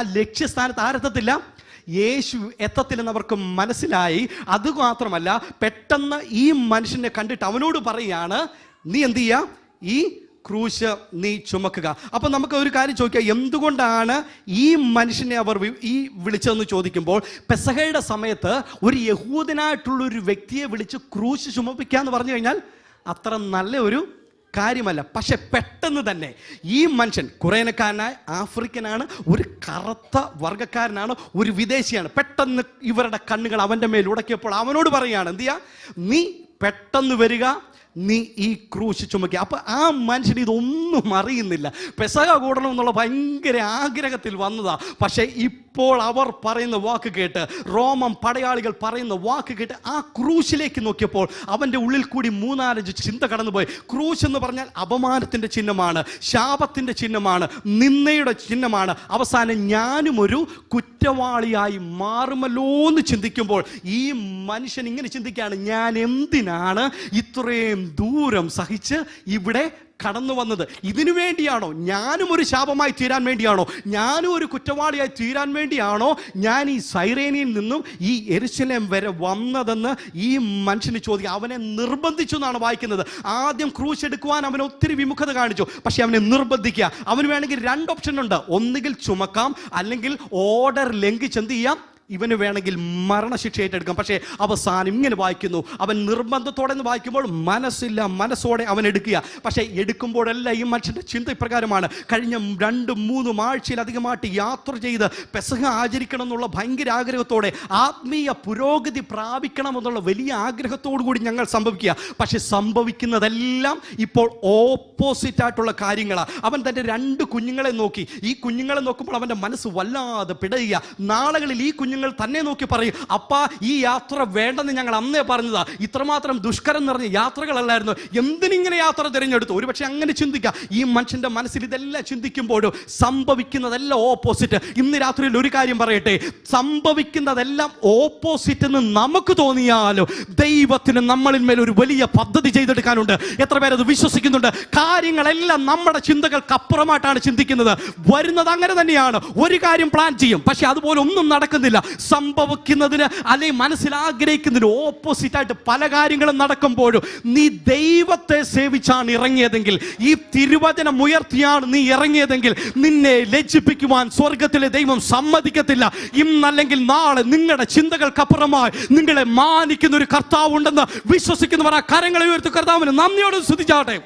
ലക്ഷ്യസ്ഥാനത്ത് ആരെത്തത്തില്ല? യേശു എത്തത്തില്ലെന്ന് അവർക്ക് മനസ്സിലായി. അതുമാത്രമല്ല പെട്ടെന്ന് ഈ മനുഷ്യനെ കണ്ടിട്ട് അവനോട് പറയുകയാണ് നീ എന്ത് ചെയ്യുക ഈ ക്രൂശ് നീ ചുമക്കുക. അപ്പം നമുക്ക് ഒരു കാര്യം ചോദിക്കാം. എന്തുകൊണ്ടാണ് ഈ മനുഷ്യനെ അവർ ഈ വിളിച്ചതെന്ന് ചോദിക്കുമ്പോൾ പെസഹയുടെ സമയത്ത് ഒരു യഹൂദനായിട്ടുള്ള ഒരു വ്യക്തിയെ വിളിച്ച് ക്രൂശ് ചുമപ്പിക്കുക എന്ന് പറഞ്ഞു കഴിഞ്ഞാൽ അത്ര നല്ല ഒരു കാര്യമല്ല. പക്ഷെ പെട്ടെന്ന് തന്നെ ഈ മനുഷ്യൻ കുറേനക്കാരനായ ആഫ്രിക്കനാണ് ഒരു കറുത്ത വർഗക്കാരനാണ് ഒരു വിദേശിയാണ്. പെട്ടെന്ന് ഇവരുടെ കണ്ണുകൾ അവന്റെ മേൽ ഉടക്കിയപ്പോൾ അവനോട് പറയുകയാണ് എന്ത് നീ പെട്ടെന്ന് വരിക നീ ഈ ക്രൂശ് ചുമക്കി. അപ്പൊ ആ മനുഷ്യൻ ഇതൊന്നും അറിയുന്നില്ല. പെസക കൂടണം എന്നുള്ള ഭയങ്കര ആഗ്രഹത്തിൽ വന്നതാ. പക്ഷേ ഇപ്പോൾ അവർ പറയുന്ന വാക്ക് കേട്ട് റോമം പടയാളികൾ പറയുന്ന വാക്ക് കേട്ട് ആ ക്രൂശിലേക്ക് നോക്കിയപ്പോൾ അവന്റെ ഉള്ളിൽ കൂടി മൂന്നാലഞ്ച് ചിന്ത കടന്നുപോയി. ക്രൂശ് എന്ന് പറഞ്ഞാൽ അപമാനത്തിന്റെ ചിഹ്നമാണ് ശാപത്തിന്റെ ചിഹ്നമാണ് നിന്നയുടെ ചിഹ്നമാണ്. അവസാനം ഞാനും ഒരു കുറ്റവാളിയായി മാറുമല്ലോ എന്ന് ചിന്തിക്കുമ്പോൾ ഈ മനുഷ്യൻ ഇങ്ങനെ ചിന്തിക്കുകയാണ് ഞാൻ എന്തിനാണ് ഇത്രയും ദൂരം സഹിച്ച് ഇവിടെ കടന്നു വന്നത്. ഇതിനു വേണ്ടിയാണോ? ഞാനും ഒരു ശാപമായി തീരാൻ വേണ്ടിയാണോ? ഞാനും ഒരു കുറ്റവാളിയായി തീരാൻ വേണ്ടിയാണോ? ഞാൻ ഈ സൈറേനിയിൽ നിന്നും ഈ എരുശലേം വരെ വന്നതെന്ന് ഈ മനുഷ്യന് ചോദിക്കുക അവനെ നിർബന്ധിച്ചു എന്നാണ് വായിക്കുന്നത്. ആദ്യം ക്രൂശ് എടുക്കുവാൻ അവനെ ഒത്തിരി വിമുഖത കാണിച്ചു. പക്ഷെ അവനെ നിർബന്ധിക്കുക. അവന് വേണമെങ്കിൽ രണ്ട് ഓപ്ഷൻ ഉണ്ട്. ഒന്നുകിൽ ചുമക്കാം അല്ലെങ്കിൽ ഓർഡർ ലംഘിച്ച് എന്ത് ചെയ്യാം? ഇവന് വേണമെങ്കിൽ മരണശിക്ഷ ഏറ്റെടുക്കാം. പക്ഷേ അവസാനം ഇങ്ങനെ വായിക്കുന്നു. അവൻ നിർബന്ധത്തോടെ എന്ന് വായിക്കുമ്പോൾ മനസ്സില്ല മനസ്സോടെ അവൻ എടുക്കുക. പക്ഷേ എടുക്കുമ്പോഴെല്ലാം ഈ മനുഷ്യന്റെ ചിന്ത ഇപ്രകാരമാണ്. കഴിഞ്ഞ രണ്ടും മൂന്നും ആഴ്ചയിലധികമായിട്ട് യാത്ര ചെയ്ത് പെസഹ ആചരിക്കണം എന്നുള്ള ഭയങ്കര ആഗ്രഹത്തോടെ ആത്മീയ പുരോഗതി പ്രാപിക്കണം എന്നുള്ള വലിയ ആഗ്രഹത്തോടു കൂടി ഞങ്ങൾ സംഭവിക്കുക. പക്ഷെ സംഭവിക്കുന്നതെല്ലാം ഇപ്പോൾ ഓപ്പോസിറ്റ് ആയിട്ടുള്ള കാര്യങ്ങളാണ് അവൻ തന്റെ രണ്ട് കുഞ്ഞുങ്ങളെ നോക്കി. ഈ കുഞ്ഞുങ്ങളെ നോക്കുമ്പോൾ അവന്റെ മനസ്സ് വല്ലാതെ പിടയുക. നാളുകളിൽ ഈ കുഞ്ഞുങ്ങൾ തന്നെ നോക്കി പറയും അപ്പാ ഈ യാത്ര വേണ്ടെന്ന് ഞങ്ങൾ അന്നേ പറഞ്ഞതാ. ഇത്രമാത്രം ദുഷ്കരം നിറഞ്ഞ യാത്രകളല്ലായിരുന്നു. എന്തിനിങ്ങനെ യാത്ര തിരഞ്ഞെടുത്തു? ഒരുപക്ഷെ അങ്ങനെ ചിന്തിക്കുക ഈ മനുഷ്യന്റെ മനസ്സിൽ ഇതെല്ലാം ചിന്തിക്കുമ്പോഴും സംഭവിക്കുന്നതെല്ലാം ഓപ്പോസിറ്റ് ഇന്ന് രാത്രിയിൽ ഒരു കാര്യം പറയട്ടെ. സംഭവിക്കുന്നതെല്ലാം ഓപ്പോസിറ്റ് എന്ന് നമുക്ക് തോന്നിയാലോ ദൈവത്തിന് നമ്മളിൽ മേൽ ഒരു വലിയ പദ്ധതി ചെയ്തെടുക്കാനുണ്ട്. എത്ര പേരത് വിശ്വസിക്കുന്നുണ്ട്? കാര്യങ്ങളെല്ലാം നമ്മുടെ ചിന്തകൾക്ക് അപ്പുറമായിട്ടാണ് ചിന്തിക്കുന്നത്. വരുന്നത് അങ്ങനെ തന്നെയാണ്. ഒരു കാര്യം പ്ലാൻ ചെയ്യും. പക്ഷെ അതുപോലെ ഒന്നും നടക്കുന്നില്ല. സംഭവിക്കുന്നതിന് അല്ലെങ്കിൽ മനസ്സിൽ ആഗ്രഹിക്കുന്നതിന് ഓപ്പോസിറ്റ് ആയിട്ട് പല കാര്യങ്ങളും നടക്കുമ്പോഴും നീ ദൈവത്തെ സേവിച്ചാണ് ഇറങ്ങിയതെങ്കിൽ ഈ തിരുവചനം ഉയർത്തിയാണ് നീ ഇറങ്ങിയതെങ്കിൽ നിന്നെ ലജ്ജിപ്പിക്കുവാൻ സ്വർഗത്തിലെ ദൈവം സമ്മതിക്കത്തില്ല. ഇന്നല്ലെങ്കിൽ നാളെ നിങ്ങളുടെ ചിന്തകൾക്കപ്പുറമായി നിങ്ങളെ മാനിക്കുന്ന ഒരു കർത്താവ് ഉണ്ടെന്ന് വിശ്വസിക്കുന്നവർ ആ കരങ്ങളെ ഉയർത്തി. കർത്താവിന് നന്ദിയോട് സ്തുതിച്ചാട്ടെ.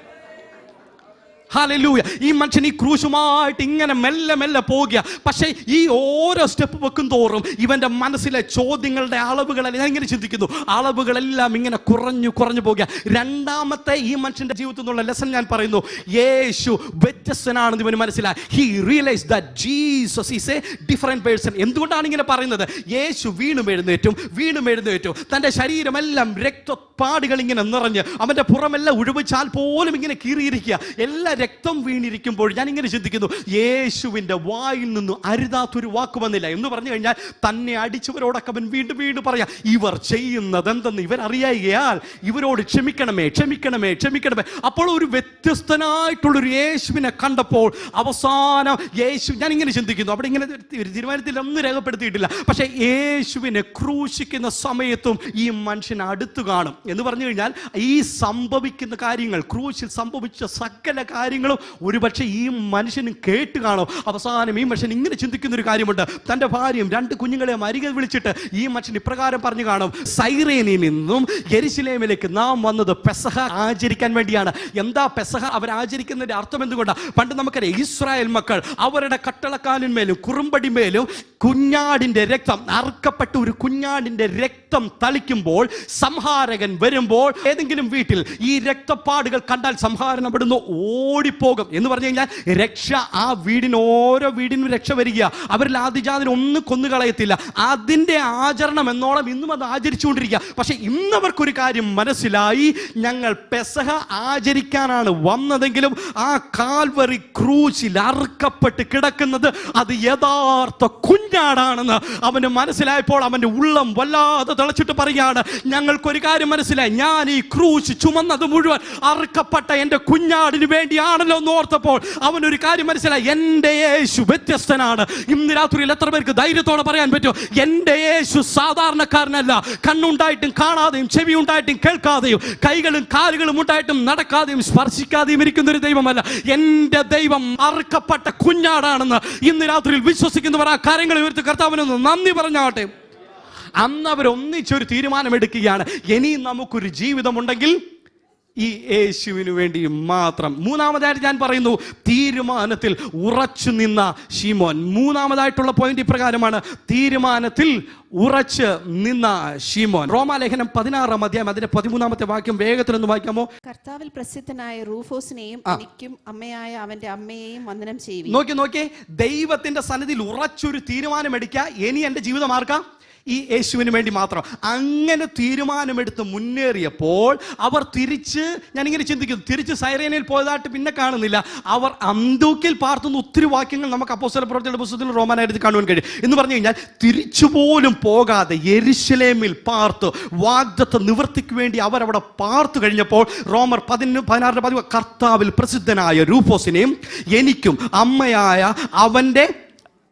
ഹാലലൂയ ഈ മനുഷ്യൻ ഈ ക്രൂശുമായിട്ട് ഇങ്ങനെ മെല്ലെ മെല്ലെ പോകുക. പക്ഷേ ഈ ഓരോ സ്റ്റെപ്പ് വെക്കും തോറും ഇവന്റെ മനസ്സിലെ ചോദ്യങ്ങളുടെ അളവുകളെല്ലാം ഞാൻ ഇങ്ങനെ ചിന്തിക്കുന്നു. അളവുകളെല്ലാം ഇങ്ങനെ കുറഞ്ഞു കുറഞ്ഞു പോകുക. രണ്ടാമത്തെ ഈ മനുഷ്യന്റെ ജീവിതത്തിൽ നിന്നുള്ള ലെസൺ ഞാൻ പറയുന്നു. യേശു വ്യത്യസ്തനാണെന്ന് ഇവന് മനസ്സിലായി. He realise that Jesus is a different person എന്തുകൊണ്ടാണ് ഇങ്ങനെ പറയുന്നത്? യേശു വീണും എഴുന്നേറ്റും വീണും എഴുന്നേറ്റും. തന്റെ ശരീരമെല്ലാം രക്തപ്പാടുകൾ ഇങ്ങനെ നിറഞ്ഞ് അവന്റെ പുറമെല്ലാം ഉഴുവിച്ചാൽ പോലും ഇങ്ങനെ കീറിയിരിക്കുക. എല്ലാ രക്തം വീണിരിക്കുമ്പോൾ ഞാൻ ഇങ്ങനെ ചിന്തിക്കുന്നു യേശുവിന്റെ വായിൽ നിന്ന് അരുതാത്തൊരു വാക്ക് വന്നില്ല. എന്ന് പറഞ്ഞു കഴിഞ്ഞാൽ തന്നെ അടിച്ചവരോടൊക്കെ അവൻ വീണ്ടും വീണ്ടും പറയാം ഇവർ ചെയ്യുന്നത് എന്തെന്ന് ഇവർ അറിയായികയാൽ ഇവരോട് ക്ഷമിക്കണമേ ക്ഷമിക്കണമേ ക്ഷമിക്കണമേ. അപ്പോൾ ഒരു വ്യത്യസ്തനായിട്ടുള്ളൊരു യേശുവിനെ കണ്ടപ്പോൾ അവസാനം യേശു ഞാൻ ഇങ്ങനെ ചിന്തിക്കുന്നു അവിടെ ഇങ്ങനെ ഒരു തീരുമാനത്തിൽ ഒന്നും രേഖപ്പെടുത്തിയിട്ടില്ല. പക്ഷേ യേശുവിനെ ക്രൂശിക്കുന്ന സമയത്തും ഈ മനുഷ്യൻ അടുത്തു കാണും. എന്ന് പറഞ്ഞു കഴിഞ്ഞാൽ ഈ സംഭവിക്കുന്ന കാര്യങ്ങൾ ക്രൂശിൽ സംഭവിച്ച സകല കാര്യങ്ങളും ഒരുപക്ഷെ ഈ മനുഷ്യനും കേട്ട് കാണും. അവസാനം ഈ മനുഷ്യൻ ഇങ്ങനെ ചിന്തിക്കുന്ന ഒരു കാര്യമുണ്ട്. തന്റെ ഭാര്യയും രണ്ട് കുഞ്ഞുങ്ങളെയും അരികെ വിളിച്ചിട്ട് ഈ മനുഷ്യൻ ഇപ്രകാരം പറഞ്ഞു കാണും. സൈറേനിൽ നിന്നും എരിശിലേമിലേക്ക് നാം വന്നത് പെസഹ ആചരിക്കാൻ വേണ്ടിയാണ്. എന്താ പെസഹ? അവർ ആചരിക്കുന്നതിന്റെ അർത്ഥം എന്തുകൊണ്ടാണ് പണ്ട് നമുക്കറിയാം ഇസ്രായേൽ മക്കൾ അവരുടെ കട്ടളക്കാലിന്മേലും കുറുമ്പടിമേലും കുഞ്ഞാടിന്റെ രക്തം അറുക്കപ്പെട്ട ഒരു കുഞ്ഞാടിന്റെ രക്തം തളിക്കുമ്പോൾ സംഹാരകൻ വരുമ്പോൾ ഏതെങ്കിലും വീട്ടിൽ ഈ രക്തപ്പാടുകൾ കണ്ടാൽ സംഹാരണപ്പെടുന്നു അവിടുന്ന് ഓടിപ്പോകും. എന്ന് പറഞ്ഞു കഴിഞ്ഞാൽ രക്ഷ ആ വീടിന് ഓരോ വീടിനും രക്ഷ വരിക. അവരിൽ ആദിജാതിന് ഒന്നും കൊന്നുകളയത്തില്ല. അതിന്റെ ആചരണം എന്നോളം ഇന്നും അത് ആചരിച്ചുകൊണ്ടിരിക്കുക. പക്ഷെ ഇന്നവർക്കൊരു കാര്യം മനസ്സിലായി. ഞങ്ങൾ പെസഹ ആചരിക്കാനാണ് വന്നതെങ്കിലും ആ കാൽവറി ക്രൂശിൽ അറുക്കപ്പെട്ട് കിടക്കുന്നത് അത് യഥാർത്ഥ കുഞ്ഞാടാണെന്ന് അവന് മനസ്സിലായപ്പോൾ അവന്റെ ഉള്ളം വല്ലാതെ തിളച്ചിട്ട് പറയുകയാണ്. ഞങ്ങൾക്കൊരു കാര്യം മനസ്സിലായി. ഞാൻ ഈ ക്രൂശ് ചുമന്നത് മുഴുവൻ അറുക്കപ്പെട്ട എന്റെ കുഞ്ഞാടിന് വേണ്ടിയാണല്ലോ എന്ന് ഓർത്തപ്പോൾ ഒരു കാര്യം മനസ്സിലായി. എന്റെ യേശു വ്യത്യസ്തനാണ്. ഇന്ന് രാത്രിയിൽ എത്ര പേർക്ക് ധൈര്യത്തോടെ പറയാൻ പറ്റുമോ എന്റെ യേശു സാധാരണക്കാരനല്ല. കണ്ണുണ്ടായിട്ടും കാണാതെയും ചെവി ഉണ്ടായിട്ടും കേൾക്കാതെയും കൈകളും കാലുകളും ഉണ്ടായിട്ടും നടക്കാതെയും സ്പർശിക്കാതെയും ഇരിക്കുന്ന ഒരു ദൈവമല്ല. എന്റെ ദൈവം അറുക്കപ്പെട്ട കുഞ്ഞാടാണെന്ന് ഇന്ന് രാത്രിയിൽ വിശ്വസിക്കുന്നവർ ആ കാര്യങ്ങൾ ഉയർത്തി കർത്താവിനൊന്ന് നന്ദി പറഞ്ഞാട്ടെ അന്ന് അവർ ഒന്നിച്ചൊരു തീരുമാനമെടുക്കുകയാണ്. ഇനിയും നമുക്കൊരു ജീവിതമുണ്ടെങ്കിൽ ഈ യേശുവിന് വേണ്ടി മാത്രം. മൂന്നാമതായിട്ട് ഞാൻ പറയുന്നു തീരുമാനത്തിൽ ഉറച്ചു നിന്ന ഷീമോൻ മൂന്നാമതായിട്ടുള്ള പോയിന്റ് ഇപ്രകാരമാണ് തീരുമാനത്തിൽ ഉറച്ച് നിന്ന ഷീമോൻ റോമാലേഖനം പതിനാറാം അധ്യായം അതിന്റെ പതിമൂന്നാമത്തെ വാക്യം വേഗത്തിൽ ഒന്ന് വായിക്കാമോ?
കർത്താവിൽ പ്രസിദ്ധനായ റൂഫോസിനെയും എനിക്കും അമ്മയായ അവന്റെ അമ്മയെയും വന്ദനം ചെയ്യും
നോക്കി നോക്കി. ദൈവത്തിന്റെ സന്നിധിയിൽ ഉറച്ചൊരു തീരുമാനമെടുക്കുക ഇനി എന്റെ ജീവിതം ആർക്കാം? ഈ യേശുവിന് വേണ്ടി മാത്രം. അങ്ങനെ തീരുമാനമെടുത്ത് മുന്നേറിയപ്പോൾ അവർ തിരിച്ച് ഞാനിങ്ങനെ ചിന്തിക്കുന്നു തിരിച്ച് സൈറേനയിൽ പോയതായിട്ട് പിന്നെ കാണുന്നില്ല. അവർ അന്തൂക്കിൽ പാർത്തുന്ന ഒത്തിരി വാക്യങ്ങൾ നമുക്ക് അപ്പോസ്തല പ്രവർത്തിയുടെ പുസ്തകത്തിൽ റോമാനായിരുന്നു കാണുവാൻ കഴിയും. എന്ന് പറഞ്ഞു കഴിഞ്ഞാൽ തിരിച്ചു പോലും പോകാതെ എരിശിലേമിൽ പാർത്ത് വാഗ്ദത്ത നിവൃത്തിക്ക് വേണ്ടി അവരവിടെ പാർത്തു കഴിഞ്ഞപ്പോൾ റോമർ പതിന് പതിനാറിന് പതിവ് കർത്താവിൽ പ്രസിദ്ധനായ രൂപോസിനെയും എനിക്കും അമ്മയായ അവന്റെ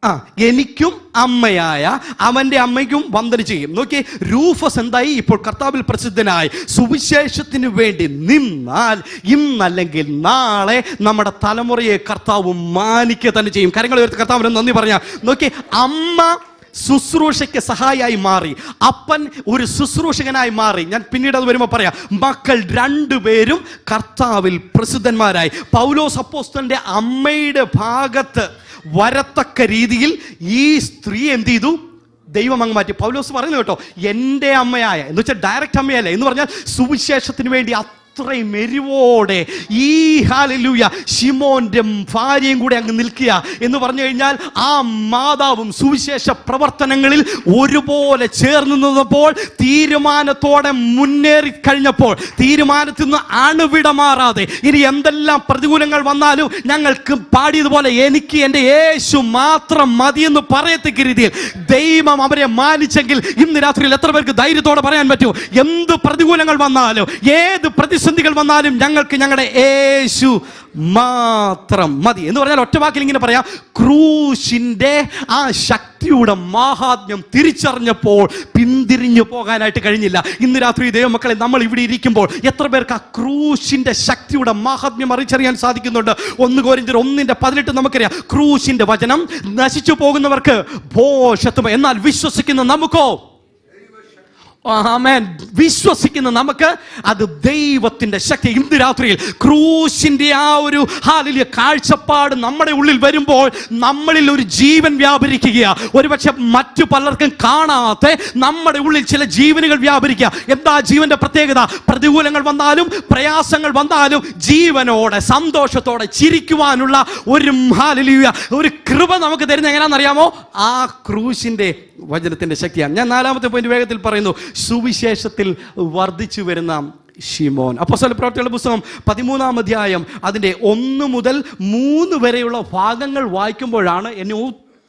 ആ എനിക്കും അമ്മയായ അവന്റെ അമ്മയ്ക്കും വന്ദന ചെയ്യും. നോക്കി രൂഫസ് എന്തായി? ഇപ്പോൾ കർത്താവിൽ പ്രസിദ്ധനായി. സുവിശേഷത്തിന് വേണ്ടി നിന്നാൽ ഇന്നല്ലെങ്കിൽ നാളെ നമ്മുടെ തലമുറയെ കർത്താവ് മാനിക്കുക തന്നെ ചെയ്യും. കാര്യങ്ങൾ കർത്താവിന് നന്ദി പറഞ്ഞാൽ നോക്കി അമ്മ ശുശ്രൂഷയ്ക്ക് സഹായിയായി മാറി. അപ്പൻ ഒരു ശുശ്രൂഷകനായി മാറി. ഞാൻ പിന്നീട് അത് വരുമ്പോൾ പറയാം. മക്കൾ രണ്ടുപേരും കർത്താവിൽ പ്രസിദ്ധന്മാരായി. പൗലോസ് അപ്പോസ്തലിന്റെ അമ്മയുടെ ഭാഗത്ത് വരത്തക്ക രീതിയിൽ ഈ സ്ത്രീ എന്ത് ചെയ്തു? ദൈവം അങ്ങ് മാറ്റി. പൗലോസ് പറയുന്നു കേട്ടോ എന്റെ അമ്മയായ എന്ന് വെച്ചാൽ ഡയറക്റ്റ് അമ്മയല്ല. എന്ന് പറഞ്ഞാൽ സുവിശേഷത്തിന് വേണ്ടി അത്രയും എരിവോടെ ഈ ഹാലലൂയ ഷിമോന്റെ ഭാര്യയും കൂടെ അങ്ങ് നിൽക്കുക എന്ന് പറഞ്ഞു കഴിഞ്ഞാൽ ആ മാതാവും സുവിശേഷ പ്രവർത്തനങ്ങളിൽ ഒരുപോലെ ചേർന്ന് നിന്നപ്പോൾ തീരുമാനത്തോടെ മുന്നേറി കഴിഞ്ഞപ്പോൾ തീരുമാനത്തിൽ നിന്ന് അണുവിട മാറാതെ ഇനി എന്തെല്ലാം പ്രതികൂലങ്ങൾ വന്നാലും ഞങ്ങൾക്ക് പാടിയതുപോലെ എനിക്ക് എന്റെ യേശു മാത്രം മതിയെന്ന് പറയത്തക്ക രീതിയിൽ ദൈവം അവരെ മാനിച്ചെങ്കിൽ ഇന്ന് രാത്രിയിൽ എത്ര പേർക്ക് ധൈര്യത്തോടെ പറയാൻ പറ്റുമോ എന്ത് പ്രതികൂലങ്ങൾ വന്നാലും ഏത് പ്രതിസന്ധികൾ വന്നാലും ഞങ്ങൾക്ക് ഞങ്ങളുടെ യേശു മാത്രം മതി. എന്ന് പറഞ്ഞാൽ ഒറ്റ വാക്കിൽ ഇങ്ങനെ പറയാം ക്രൂശിന്റെ ആ ശക്തിയുടെ മാഹാത്മ്യം തിരിച്ചറിഞ്ഞപ്പോൾ പിന്തിരിഞ്ഞു പോകാനായിട്ട് കഴിഞ്ഞില്ല. ഇന്ന് രാത്രി ദൈവമക്കളെ നമ്മൾ ഇവിടെ ഇരിക്കുമ്പോൾ എത്ര പേർക്ക് ആ ക്രൂശിന്റെ ശക്തിയുടെ മാഹാത്മ്യം അറിച്ചറിയാൻ സാധിക്കുന്നുണ്ട്? ഒന്ന് കോരിഞ്ചർ ഒന്നിന്റെ പതിനെട്ട് നമുക്കറിയാം. ക്രൂശിന്റെ വചനം നശിച്ചു പോകുന്നവർക്ക് ഭോഷത്വം. എന്നാൽ വിശ്വസിക്കുന്ന നമുക്കോ വിശ്വസിക്കുന്ന നമുക്ക് അത് ദൈവത്തിന്റെ ശക്തി ഇന്ന് രാത്രിയിൽ ക്രൂശിന്റെ ആ ഒരു ഹാലിലെ കാഴ്ചപ്പാട് നമ്മുടെ ഉള്ളിൽ വരുമ്പോൾ നമ്മളിൽ ഒരു ജീവൻ വ്യാപരിക്കുക ഒരുപക്ഷെ മറ്റു പലർക്കും കാണാത്ത നമ്മുടെ ഉള്ളിൽ ചില ജീവനുകൾ വ്യാപരിക്കുക. എന്താ ജീവന്റെ പ്രത്യേകത? പ്രതികൂലങ്ങൾ വന്നാലും പ്രയാസങ്ങൾ വന്നാലും ജീവനോടെ സന്തോഷത്തോടെ ചിരിക്കുവാനുള്ള ഒരു ഹാലിലിയ ഒരു കൃപ നമുക്ക് തരുന്ന എങ്ങനെയാണെന്നറിയാമോ? ആ ക്രൂശിന്റെ വചനത്തിന്റെ ശക്തിയാണ്. ഞാൻ നാലാമത്തെ പോയിന്റ് വേഗത്തിൽ പറയുന്നു. സുവിശേഷത്തിൽ വർദ്ധിച്ചു വരുന്ന ഷിമോൻ അപ്പോസ്തല പ്രവർത്തികളുടെ പുസ്തകം പതിമൂന്നാം അധ്യായം അതിന്റെ ഒന്ന് മുതൽ മൂന്ന് വരെയുള്ള ഭാഗങ്ങൾ വായിക്കുമ്പോഴാണ് എന്നെ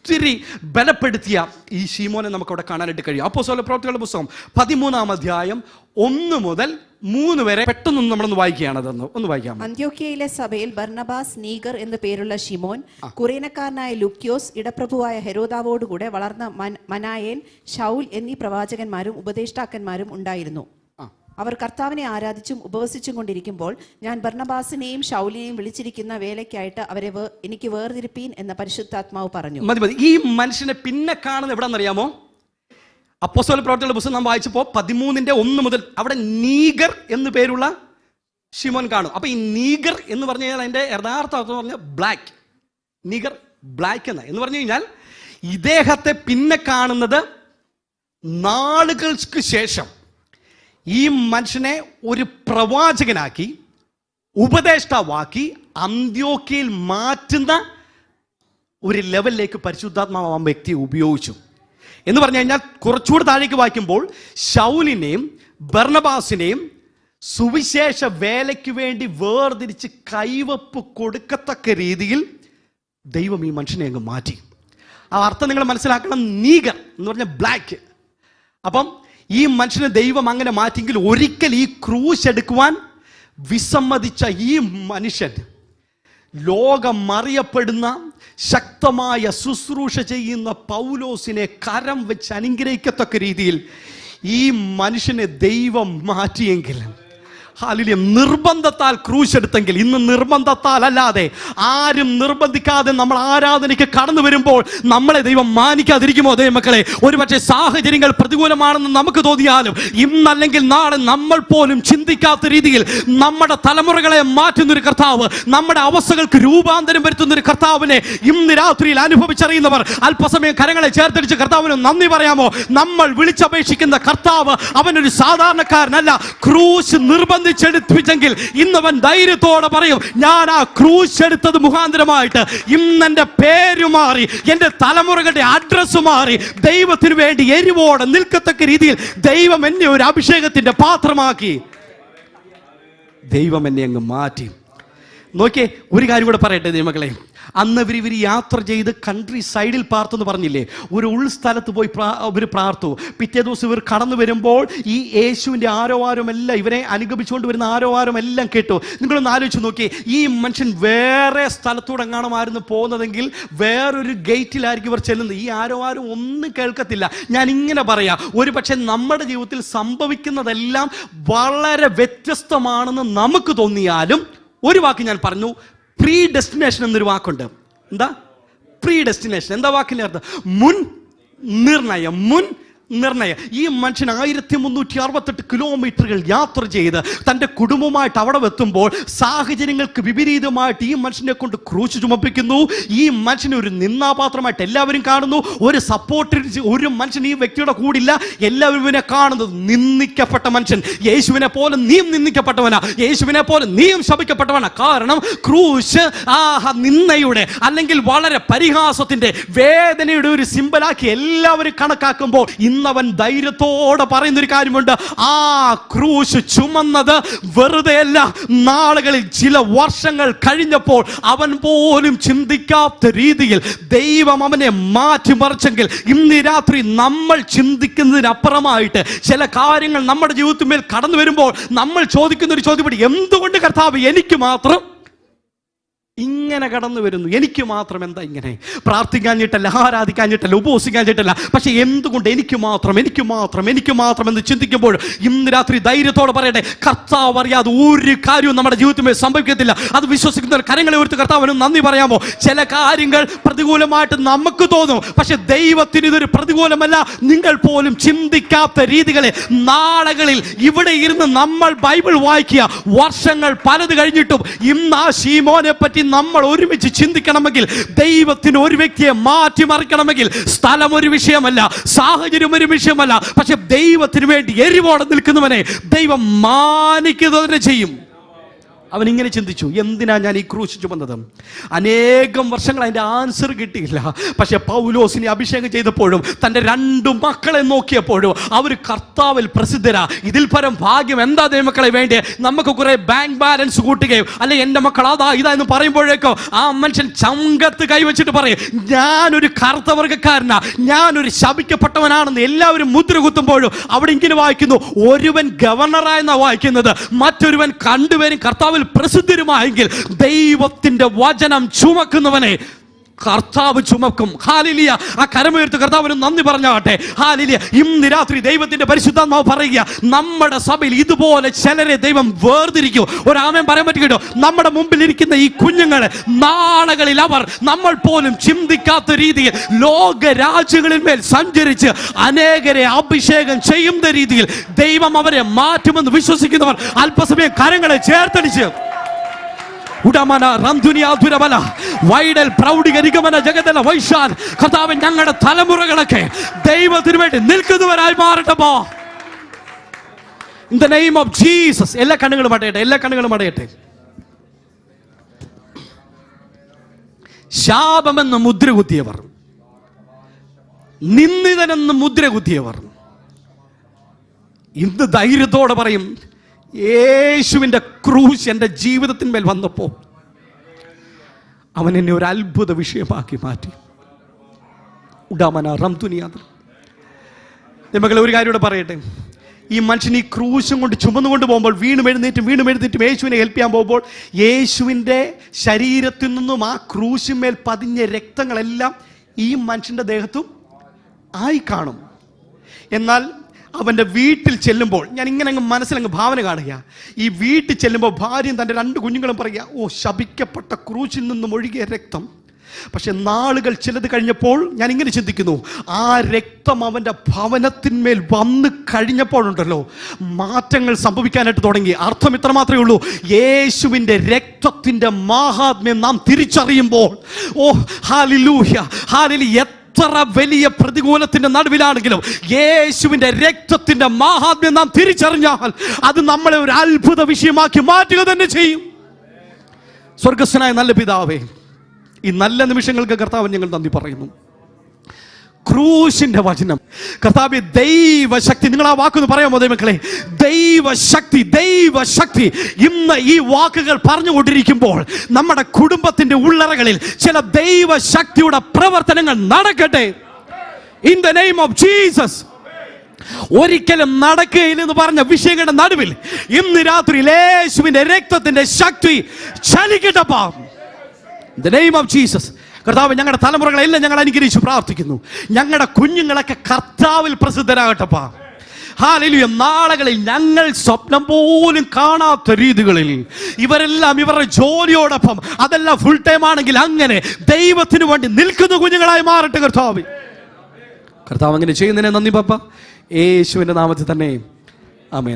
ഒത്തിരി ബലപ്പെടുത്തിയ ഈ ഷീമോനെ നമുക്കവിടെ കാണാനായിട്ട് കഴിയും. അപ്പോസ്തല പ്രവർത്തികളുടെ പുസ്തകം പതിമൂന്നാം അധ്യായം ഒന്ന് മുതൽ മൂന്ന് വരെ പെട്ടെന്ന് നമ്മളൊന്ന് വായിക്കുകയാണ് അതൊന്ന്. ഒന്ന് വായിക്കാം.
അന്ത്യോക്കിയയിലെ സഭയിൽ ബർണബാസ് നീഗർ എന്നു പേരുള്ള ഷിമോൻ കുറേനക്കാരനായ ലുക്യോസ് ഇടപ്രഭുവായ ഹെരോദാവോടുകൂടെ വളർന്ന മനായേൻ ഷൗൽ എന്നീ പ്രവാചകന്മാരും ഉപദേഷ്ടാക്കന്മാരും ഉണ്ടായിരുന്നു. അവർ കർത്താവിനെ ആരാധിച്ചും ഉപവസിച്ചും കൊണ്ടിരിക്കുമ്പോൾ ഞാൻ ബർണബാസിനെയും ഷൗലിനെയും വിളിച്ചിരിക്കുന്ന വേലയ്ക്കായിട്ട് അവരെ എനിക്ക് വേർതിരിപ്പീൻ എന്ന പരിശുദ്ധാത്മാവ് പറഞ്ഞു.
മതി മതി. ഈ മനുഷ്യനെ പിന്നെ കാണുന്നത് എവിടെന്നറിയാമോ അപ്പോസ്തല പ്രവർത്തികളുടെ പുസ്തകം നാം വായിച്ചപ്പോൾ പതിമൂന്നിന്റെ ഒന്ന് മുതൽ അവിടെ നീഗർ എന്ന് പേരുള്ള ഷിമോൻ കാണും. അപ്പൊ ഈ നീഗർ എന്ന് പറഞ്ഞു കഴിഞ്ഞാൽ അതിന്റെ യഥാർത്ഥ അർത്ഥം പറഞ്ഞ ബ്ലാക്ക്. നീഗർ ബ്ലാക്ക് എന്ന. എന്ന് പറഞ്ഞു കഴിഞ്ഞാൽ ഇദ്ദേഹത്തെ പിന്നെ കാണുന്നത് നാളുകൾക്ക് ശേഷം. ഈ മനുഷ്യനെ ഒരു പ്രവാചകനാക്കി ഉപദേഷ്ടാവാക്കി അന്ത്യോക്കയിൽ മാറ്റുന്ന ഒരു ലെവലിലേക്ക് പരിശുദ്ധാത്മാവ് ആ വ്യക്തിയെ ഉപയോഗിച്ചു. എന്ന് പറഞ്ഞു കഴിഞ്ഞാൽ കുറച്ചുകൂടെ താഴേക്ക് വായിക്കുമ്പോൾ ഷൗലിനെയും ബർണബാസിനെയും സുവിശേഷ വേലയ്ക്ക് വേണ്ടി വേർതിരിച്ച് കൈവപ്പ് കൊടുക്കത്തക്ക രീതിയിൽ ദൈവം ഈ മനുഷ്യനെ അങ്ങ് മാറ്റി. ആ അർത്ഥം നിങ്ങൾ മനസ്സിലാക്കണം. നീഗർ എന്ന് പറഞ്ഞാൽ ബ്ലാക്ക്. അപ്പം ഈ മനുഷ്യനെ ദൈവം അങ്ങനെ മാറ്റിയെങ്കിൽ ഒരിക്കൽ ഈ ക്രൂശ് എടുക്കുവാൻ വിസമ്മതിച്ച ഈ മനുഷ്യൻ ലോകം അറിയപ്പെടുന്ന ശക്തമായ ശുശ്രൂഷ ചെയ്യുന്ന പൗലോസിനെ കരം വെച്ച് അനുഗ്രഹിക്കത്തക്ക രീതിയിൽ ഈ മനുഷ്യനെ ദൈവം മാറ്റിയെങ്കിൽ ഹാലിലെ നിർബന്ധത്താൽ ക്രൂശെടുത്തെങ്കിൽ ഇന്ന് നിർബന്ധത്താൽ അല്ലാതെ ആരും നിർബന്ധിക്കാതെ നമ്മൾ ആരാധനയ്ക്ക് കടന്നു വരുമ്പോൾ നമ്മളെ ദൈവം മാനിക്കാതിരിക്കുമോ ദൈവമക്കളെ ഒരുപക്ഷെ സാഹചര്യങ്ങൾ പ്രതികൂലമാണെന്ന് നമുക്ക് തോന്നിയാലും ഇന്നല്ലെങ്കിൽ നാളെ നമ്മൾ പോലും ചിന്തിക്കാത്ത രീതിയിൽ നമ്മുടെ തലമുറകളെ മാറ്റുന്നൊരു കർത്താവ് നമ്മുടെ അവസ്ഥകൾക്ക് രൂപാന്തരം വരുത്തുന്ന ഒരു കർത്താവിനെ ഇന്ന് രാത്രിയിൽ അനുഭവിച്ചറിയുന്നവർ അല്പസമയം കരങ്ങളെ ചേർത്തടിച്ച് കർത്താവിന് നന്ദി പറയാമോ? നമ്മൾ വിളിച്ചപേക്ഷിക്കുന്ന കർത്താവ് അവനൊരു സാധാരണക്കാരനല്ല ക്രൂശ് നിർബന്ധിച്ചെടുപ്പിച്ചെങ്കിൽ ഇന്നവൻ ധൈര്യത്തോടെ പറയും ഞാൻ ആ ക്രൂശ് എടുത്തത് മുഖാന്തരമായിട്ട് ഇന്ന് എന്റെ പേര് മാറി എന്റെ തലമുറകളുടെ അഡ്രസ്സ് മാറി ദൈവത്തിന് വേണ്ടി എരിവോടെ നിൽക്കത്തക്ക രീതിയിൽ ദൈവം എന്നെ ഒരു അഭിഷേകത്തിന്റെ പാത്രമാക്കി. ദൈവം എന്നെ അങ്ങ് മാറ്റി. നോക്കിയേ ഒരു കാര്യം കൂടെ പറയട്ടെ ദൈവമക്കളെ. അന്ന് ഇവർ ഇവർ യാത്ര ചെയ്ത് കൺട്രി സൈഡിൽ പാർത്തെന്ന് പറഞ്ഞില്ലേ? ഒരു ഉൾസ്ഥലത്ത് പോയി ഇവർ പ്രാർത്ഥു പിറ്റേ ദിവസം ഇവർ കടന്നു വരുമ്പോൾ ഈ യേശുവിന്റെ ആരോ ആരോമെല്ലാം ഇവരെ അനുഗമിച്ചുകൊണ്ട് വരുന്ന ആരോ ആരോമെല്ലാം കേട്ടു. നിങ്ങളൊന്ന് ആലോചിച്ച് നോക്കി. ഈ മനുഷ്യൻ വേറെ സ്ഥലത്തൂടെ എങ്ങാണമായിരുന്നു പോകുന്നതെങ്കിൽ വേറൊരു ഗേറ്റിലായിരിക്കും ഇവർ ചെല്ലുന്നത്. ഈ ആരോ ആരും ഒന്നും കേൾക്കത്തില്ല. ഞാൻ ഇങ്ങനെ പറയാം. ഒരു പക്ഷേ നമ്മുടെ ജീവിതത്തിൽ സംഭവിക്കുന്നതെല്ലാം വളരെ വ്യത്യസ്തമാണെന്ന് നമുക്ക് തോന്നിയാലും ഒരു വാക്ക് ഞാൻ പറഞ്ഞു. പ്രീ ഡെസ്റ്റിനേഷൻ എന്നൊരു വാക്കുണ്ട്. എന്താ? പ്രീ ഡെസ്റ്റിനേഷൻ എന്താ വാക്കിന്റെ അർത്ഥം? മുൻ നിർണയം. മുൻ നിർണയം. ഈ മനുഷ്യൻ ആയിരത്തി മുന്നൂറ്റി അറുപത്തെട്ട് കിലോമീറ്ററുകൾ യാത്ര ചെയ്ത് തന്റെ കുടുംബമായിട്ട് അവിടെ എത്തുമ്പോൾ സാഹചര്യങ്ങൾക്ക് വിപരീതമായിട്ട് ഈ മനുഷ്യനെ കൊണ്ട് ക്രൂശ് ചുമപ്പിക്കുന്നു. ഈ മനുഷ്യനെ ഒരു നിന്നാപാത്രമായിട്ട് എല്ലാവരും കാണുന്നു. ഒരു സപ്പോർട്ട് ഒരു മനുഷ്യൻ ഈ വ്യക്തിയുടെ കൂടില്ല. എല്ലാവരും ഇവനെ കാണുന്നത് നിന്ദിക്കപ്പെട്ട മനുഷ്യൻ. യേശുവിനെ പോലെ നീയും നിന്ദിക്കപ്പെട്ടവനാ. യേശുവിനെ പോലെ നീയും ശപിക്കപ്പെട്ടവനാ. കാരണം ക്രൂശ് ആ നിന്നയുടെ അല്ലെങ്കിൽ വളരെ പരിഹാസത്തിന്റെ വേദനയുടെ ഒരു സിമ്പലാക്കി എല്ലാവരും കണക്കാക്കുമ്പോൾ ഇന്നവൻ ധൈര്യത്തോടെ പറയുന്ന ഒരു കാര്യമുണ്ട്. ആ ക്രൂശ് ചുമന്നത് വെറുതെയല്ല നാളുകളിൽ ചില വർഷങ്ങൾ കഴിഞ്ഞപ്പോൾ അവൻ പോലും ചിന്തിക്കാത്ത രീതിയിൽ ദൈവം അവനെ മാറ്റിമറിച്ചെങ്കിൽ ഇന്ന് രാത്രി നമ്മൾ ചിന്തിക്കുന്നതിനപ്പുറമായിട്ട് ചില കാര്യങ്ങൾ നമ്മുടെ ജീവിതത്തിന്മേൽ കടന്നു വരുമ്പോൾ നമ്മൾ ചോദിക്കുന്ന ഒരു ചോദ്യപ്പെട്ട് എന്തുകൊണ്ട് കർത്താവ് എനിക്ക് മാത്രം ഇങ്ങനെ കടന്നു വരുന്നു. എനിക്ക് മാത്രം എന്താ ഇങ്ങനെ? പ്രാർത്ഥിക്കാഞ്ഞിട്ടല്ല ആരാധിക്കാഞ്ഞിട്ടല്ല ഉപവസിക്കാഞ്ഞിട്ടല്ല പക്ഷെ എന്തുകൊണ്ട് എനിക്ക് മാത്രം എനിക്ക് മാത്രം എനിക്ക് മാത്രം എന്ന് ചിന്തിക്കുമ്പോൾ ഇന്ന് രാത്രി ധൈര്യത്തോടെ പറയട്ടെ കർത്താവ് അറിയാതെ ഒരു കാര്യവും നമ്മുടെ ജീവിതത്തിൽ സംഭവിക്കത്തില്ല. അത് വിശ്വസിക്കുന്ന കരങ്ങളെ ഒരുത്ത് കർത്താവിനും നന്ദി പറയാമോ? ചില കാര്യങ്ങൾ പ്രതികൂലമായിട്ട് നമുക്ക് തോന്നും. പക്ഷെ ദൈവത്തിന് ഇതൊരു പ്രതികൂലമല്ല. നിങ്ങൾ പോലും ചിന്തിക്കാത്ത രീതികളെ നാളകളിൽ ഇവിടെ ഇരുന്ന് നമ്മൾ ബൈബിൾ വായിക്കുക. വർഷങ്ങൾ പലത് കഴിഞ്ഞിട്ടും ഇന്ന് ആ ശീമോനെ പറ്റി നമ്മൾ ഒരുമിച്ച് ചിന്തിക്കണമെങ്കിൽ ദൈവത്തിന് ഒരു വ്യക്തിയെ മാറ്റിമറിക്കണമെങ്കിൽ സ്ഥലം ഒരു വിഷയമല്ല സാഹചര്യം ഒരു വിഷയമല്ല. പക്ഷെ ദൈവത്തിന് വേണ്ടി എരിവോടെ നിൽക്കുന്നവനെ ദൈവം മാനിക്കുന്നതിനെ ചെയ്യും. അവൻ ഇങ്ങനെ ചിന്തിച്ചു എന്തിനാ ഞാൻ ഈ ക്രൂശ് ചുമന്നത് അനേകം വർഷങ്ങൾ അതിന്റെ ആൻസർ കിട്ടിയില്ല. പക്ഷെ പൗലോസിനെ അഭിഷേകം ചെയ്തപ്പോഴും തന്റെ രണ്ടു മക്കളെ നോക്കിയപ്പോഴും അവർ കർത്താവിൽ പ്രസിദ്ധരാ. ഇതിൽ പരം ഭാഗ്യം എന്താ ദൈവമക്കളെ വേണ്ടി? നമുക്ക് കുറെ ബാങ്ക് ബാലൻസ് കൂട്ടുകയും അല്ലെ എന്റെ മക്കൾ അതാ ഇതാ എന്ന് പറയുമ്പോഴേക്കോ ആ മനുഷ്യൻ ചങ്കത്ത് കൈവച്ചിട്ട് പറയും ഞാനൊരു കറുത്തവർഗക്കാരനാ ഞാനൊരു ശപിക്കപ്പെട്ടവനാണെന്ന് എല്ലാവരും മുദ്ര കുത്തുമ്പോഴും അവിടെ ഇങ്ങനെ വായിക്കുന്നു ഒരുവൻ ഗവർണറായെന്നാണ് വായിക്കുന്നത്. മറ്റൊരുവൻ കണ്ടുവരും കർത്താവിൽ പ്രസിദ്ധരുമായെങ്കിൽ ദൈവത്തിന്റെ വചനം ചുമക്കുന്നവനെ കർത്താവ് ചുമക്കും. ഹാലിലിയ. ആ കരമുയർത്ത് കർത്താവിന് നന്ദി പറഞ്ഞാട്ടെ ഹാലിലിയ. ഇന്ന് രാത്രി ദൈവത്തിന്റെ പരിശുദ്ധാത്മാവ് പറയുക നമ്മുടെ സഭയിൽ ഇതുപോലെ ചിലരെ ദൈവം വേർതിരിക്കും. ഒരാമയം പറയാൻ പറ്റുകയോ നമ്മുടെ മുമ്പിൽ ഇരിക്കുന്ന ഈ കുഞ്ഞുങ്ങളെ നാളുകളിൽ അവർ നമ്മൾ പോലും ചിന്തിക്കാത്ത രീതിയിൽ ലോക രാജ്യങ്ങളിൽ മേൽ സഞ്ചരിച്ച് അനേകരെ അഭിഷേകം ചെയ്യുന്ന രീതിയിൽ ദൈവം അവരെ മാറ്റുമെന്ന് വിശ്വസിക്കുന്നവർ അല്പസമയം കരങ്ങളെ ചേർത്തടിച്ച് ഉടമന റന്തുനിയാതുരബല വൈഡൽ പ്രൗഢിക നിഗമന ജഗതല വൈശാൽ കർത്താവ് ഞങ്ങളുടെ തലമുറകളൊക്കെ ദൈവത്തിന് വേണ്ടി നിൽക്കുന്നവരായി മാറട്ടപ്പോ. In the name of Jesus എല്ലാ കണ്ണുകളും അടയട്ടെ എല്ലാ കണ്ണുകളും അടയട്ടെ. ശാപമെന്ന് മുദ്ര കുത്തിയവർ നിന്ദിതനെന്ന് മുദ്ര കുത്തിയവർ ഇന്ന് ധൈര്യത്തോടെ പറയും? യേശുവിന്റെ ക്രൂശ് എന്റെ ജീവിതത്തിന്മേൽ വന്നപ്പോൾ അവൻ എന്നെ ഒരു അത്ഭുത വിഷയമാക്കി മാറ്റി. ഉടാമന റംതുനിയാദർ നിമകളെ ഒരു കാര്യം പറയട്ടെ. ഈ മനുഷ്യൻ ഈ ക്രൂശും കൊണ്ട് ചുമന്നുകൊണ്ട് പോകുമ്പോൾ വീണ്ടും എഴുന്നേറ്റും വീണ്ടും എഴുന്നേറ്റും യേശുവിനെ ഹെൽപ്പ് ചെയ്യാൻ പോകുമ്പോൾ യേശുവിന്റെ ശരീരത്തിൽ നിന്നും ആ ക്രൂശിന്മേൽ പതിഞ്ഞ രക്തങ്ങളെല്ലാം ഈ മനുഷ്യന്റെ ദേഹത്തും ആയി കാണും. എന്നാൽ അവന്റെ വീട്ടിൽ ചെല്ലുമ്പോൾ ഞാൻ ഇങ്ങനെ അങ്ങ് മനസ്സിലങ്ങ് ഭാവന കാണുക ഈ വീട്ടിൽ ചെല്ലുമ്പോൾ ഭാര്യയും തന്റെ രണ്ട് കുഞ്ഞുങ്ങളും പറയുക ഓ ശപിക്കപ്പെട്ട ക്രൂശിൽ നിന്നും ഒഴുകിയ രക്തം. പക്ഷെ നാളുകൾ ചിലത് കഴിഞ്ഞപ്പോൾ ഞാൻ ഇങ്ങനെ ചിന്തിക്കുന്നു ആ രക്തം അവന്റെ ഭവനത്തിന്മേൽ വന്ന് കഴിഞ്ഞപ്പോഴുണ്ടല്ലോ മാറ്റങ്ങൾ സംഭവിക്കാനായിട്ട് തുടങ്ങി. അർത്ഥം ഇത്ര മാത്രമേ ഉള്ളൂ. യേശുവിന്റെ രക്തത്തിന്റെ മാഹാത്മ്യം നാം തിരിച്ചറിയുമ്പോൾ ഓ ഹാലിലൂഹ്യ ഹാലിലി എത്ര വലിയ പ്രതികൂലത്തിന്റെ നടുവിലാണെങ്കിലും യേശുവിന്റെ രക്തത്തിന്റെ മഹാത്മ്യം നാം തിരിച്ചറിഞ്ഞാൽ അത് നമ്മളെ ഒരു അത്ഭുത വിഷയമാക്കി മാറ്റുക തന്നെ ചെയ്യും. സ്വർഗസ്വനായ നല്ല പിതാവേ ഈ നല്ല നിമിഷങ്ങൾക്ക് കർത്താവ് ഞങ്ങൾ നന്ദി പറയുന്നു. ക്രൂശിന്റെ വചനം. കർത്താവ് ദൈവശക്തി. നിങ്ങൾ ആ വാക്കൊന്ന് പറയാമോ ദൈവമക്കളെ? ദൈവശക്തി ദൈവശക്തി. ഇന്ന് ഈ വാക്കുകൾ പറഞ്ഞുകൊണ്ടിരിക്കുമ്പോൾ നമ്മുടെ കുടുംബത്തിന്റെ ഉള്ളറകളിൽ ചില ദൈവശക്തിയുടെ പ്രവർത്തനങ്ങൾ നടക്കട്ടെ. In the name of Jesus ഒരിക്കലും നടക്കുകയില്ലെന്ന് പറഞ്ഞ വിഷയങ്ങളുടെ നടുവിൽ ഇന്ന് രാത്രി ലേശുവിന്റെ രക്തത്തിന്റെ ശക്തി ചലിക്കട്ടപ്പാ ദ നെയിം ഓഫ് ജീസസ് കർത്താവ് ഞങ്ങളുടെ തലമുറകളെല്ലാം ഞങ്ങൾ അനുഗ്രഹിച്ച് പ്രാർത്ഥിക്കുന്നു. ഞങ്ങളുടെ കുഞ്ഞുങ്ങളൊക്കെ കർത്താവിൽ പ്രസിദ്ധരാകട്ടപ്പാ. ഹാലലിയ നാളുകളിൽ ഞങ്ങൾ സ്വപ്നം പോലും കാണാത്ത രീതികളിൽ ഇവരെല്ലാം ഇവരുടെ ജോലിയോടൊപ്പം അതെല്ലാം ഫുൾ ടൈം ആണെങ്കിൽ അങ്ങനെ ദൈവത്തിന് വേണ്ടി നിൽക്കുന്ന കുഞ്ഞുങ്ങളായി മാറട്ടെ കർത്താവ്. കർത്താവ് അങ്ങനെ ചെയ്യുന്നതിനെ നന്ദി പപ്പ. യേശുവിന്റെ നാമത്തിൽ തന്നെ. ആമേൻ.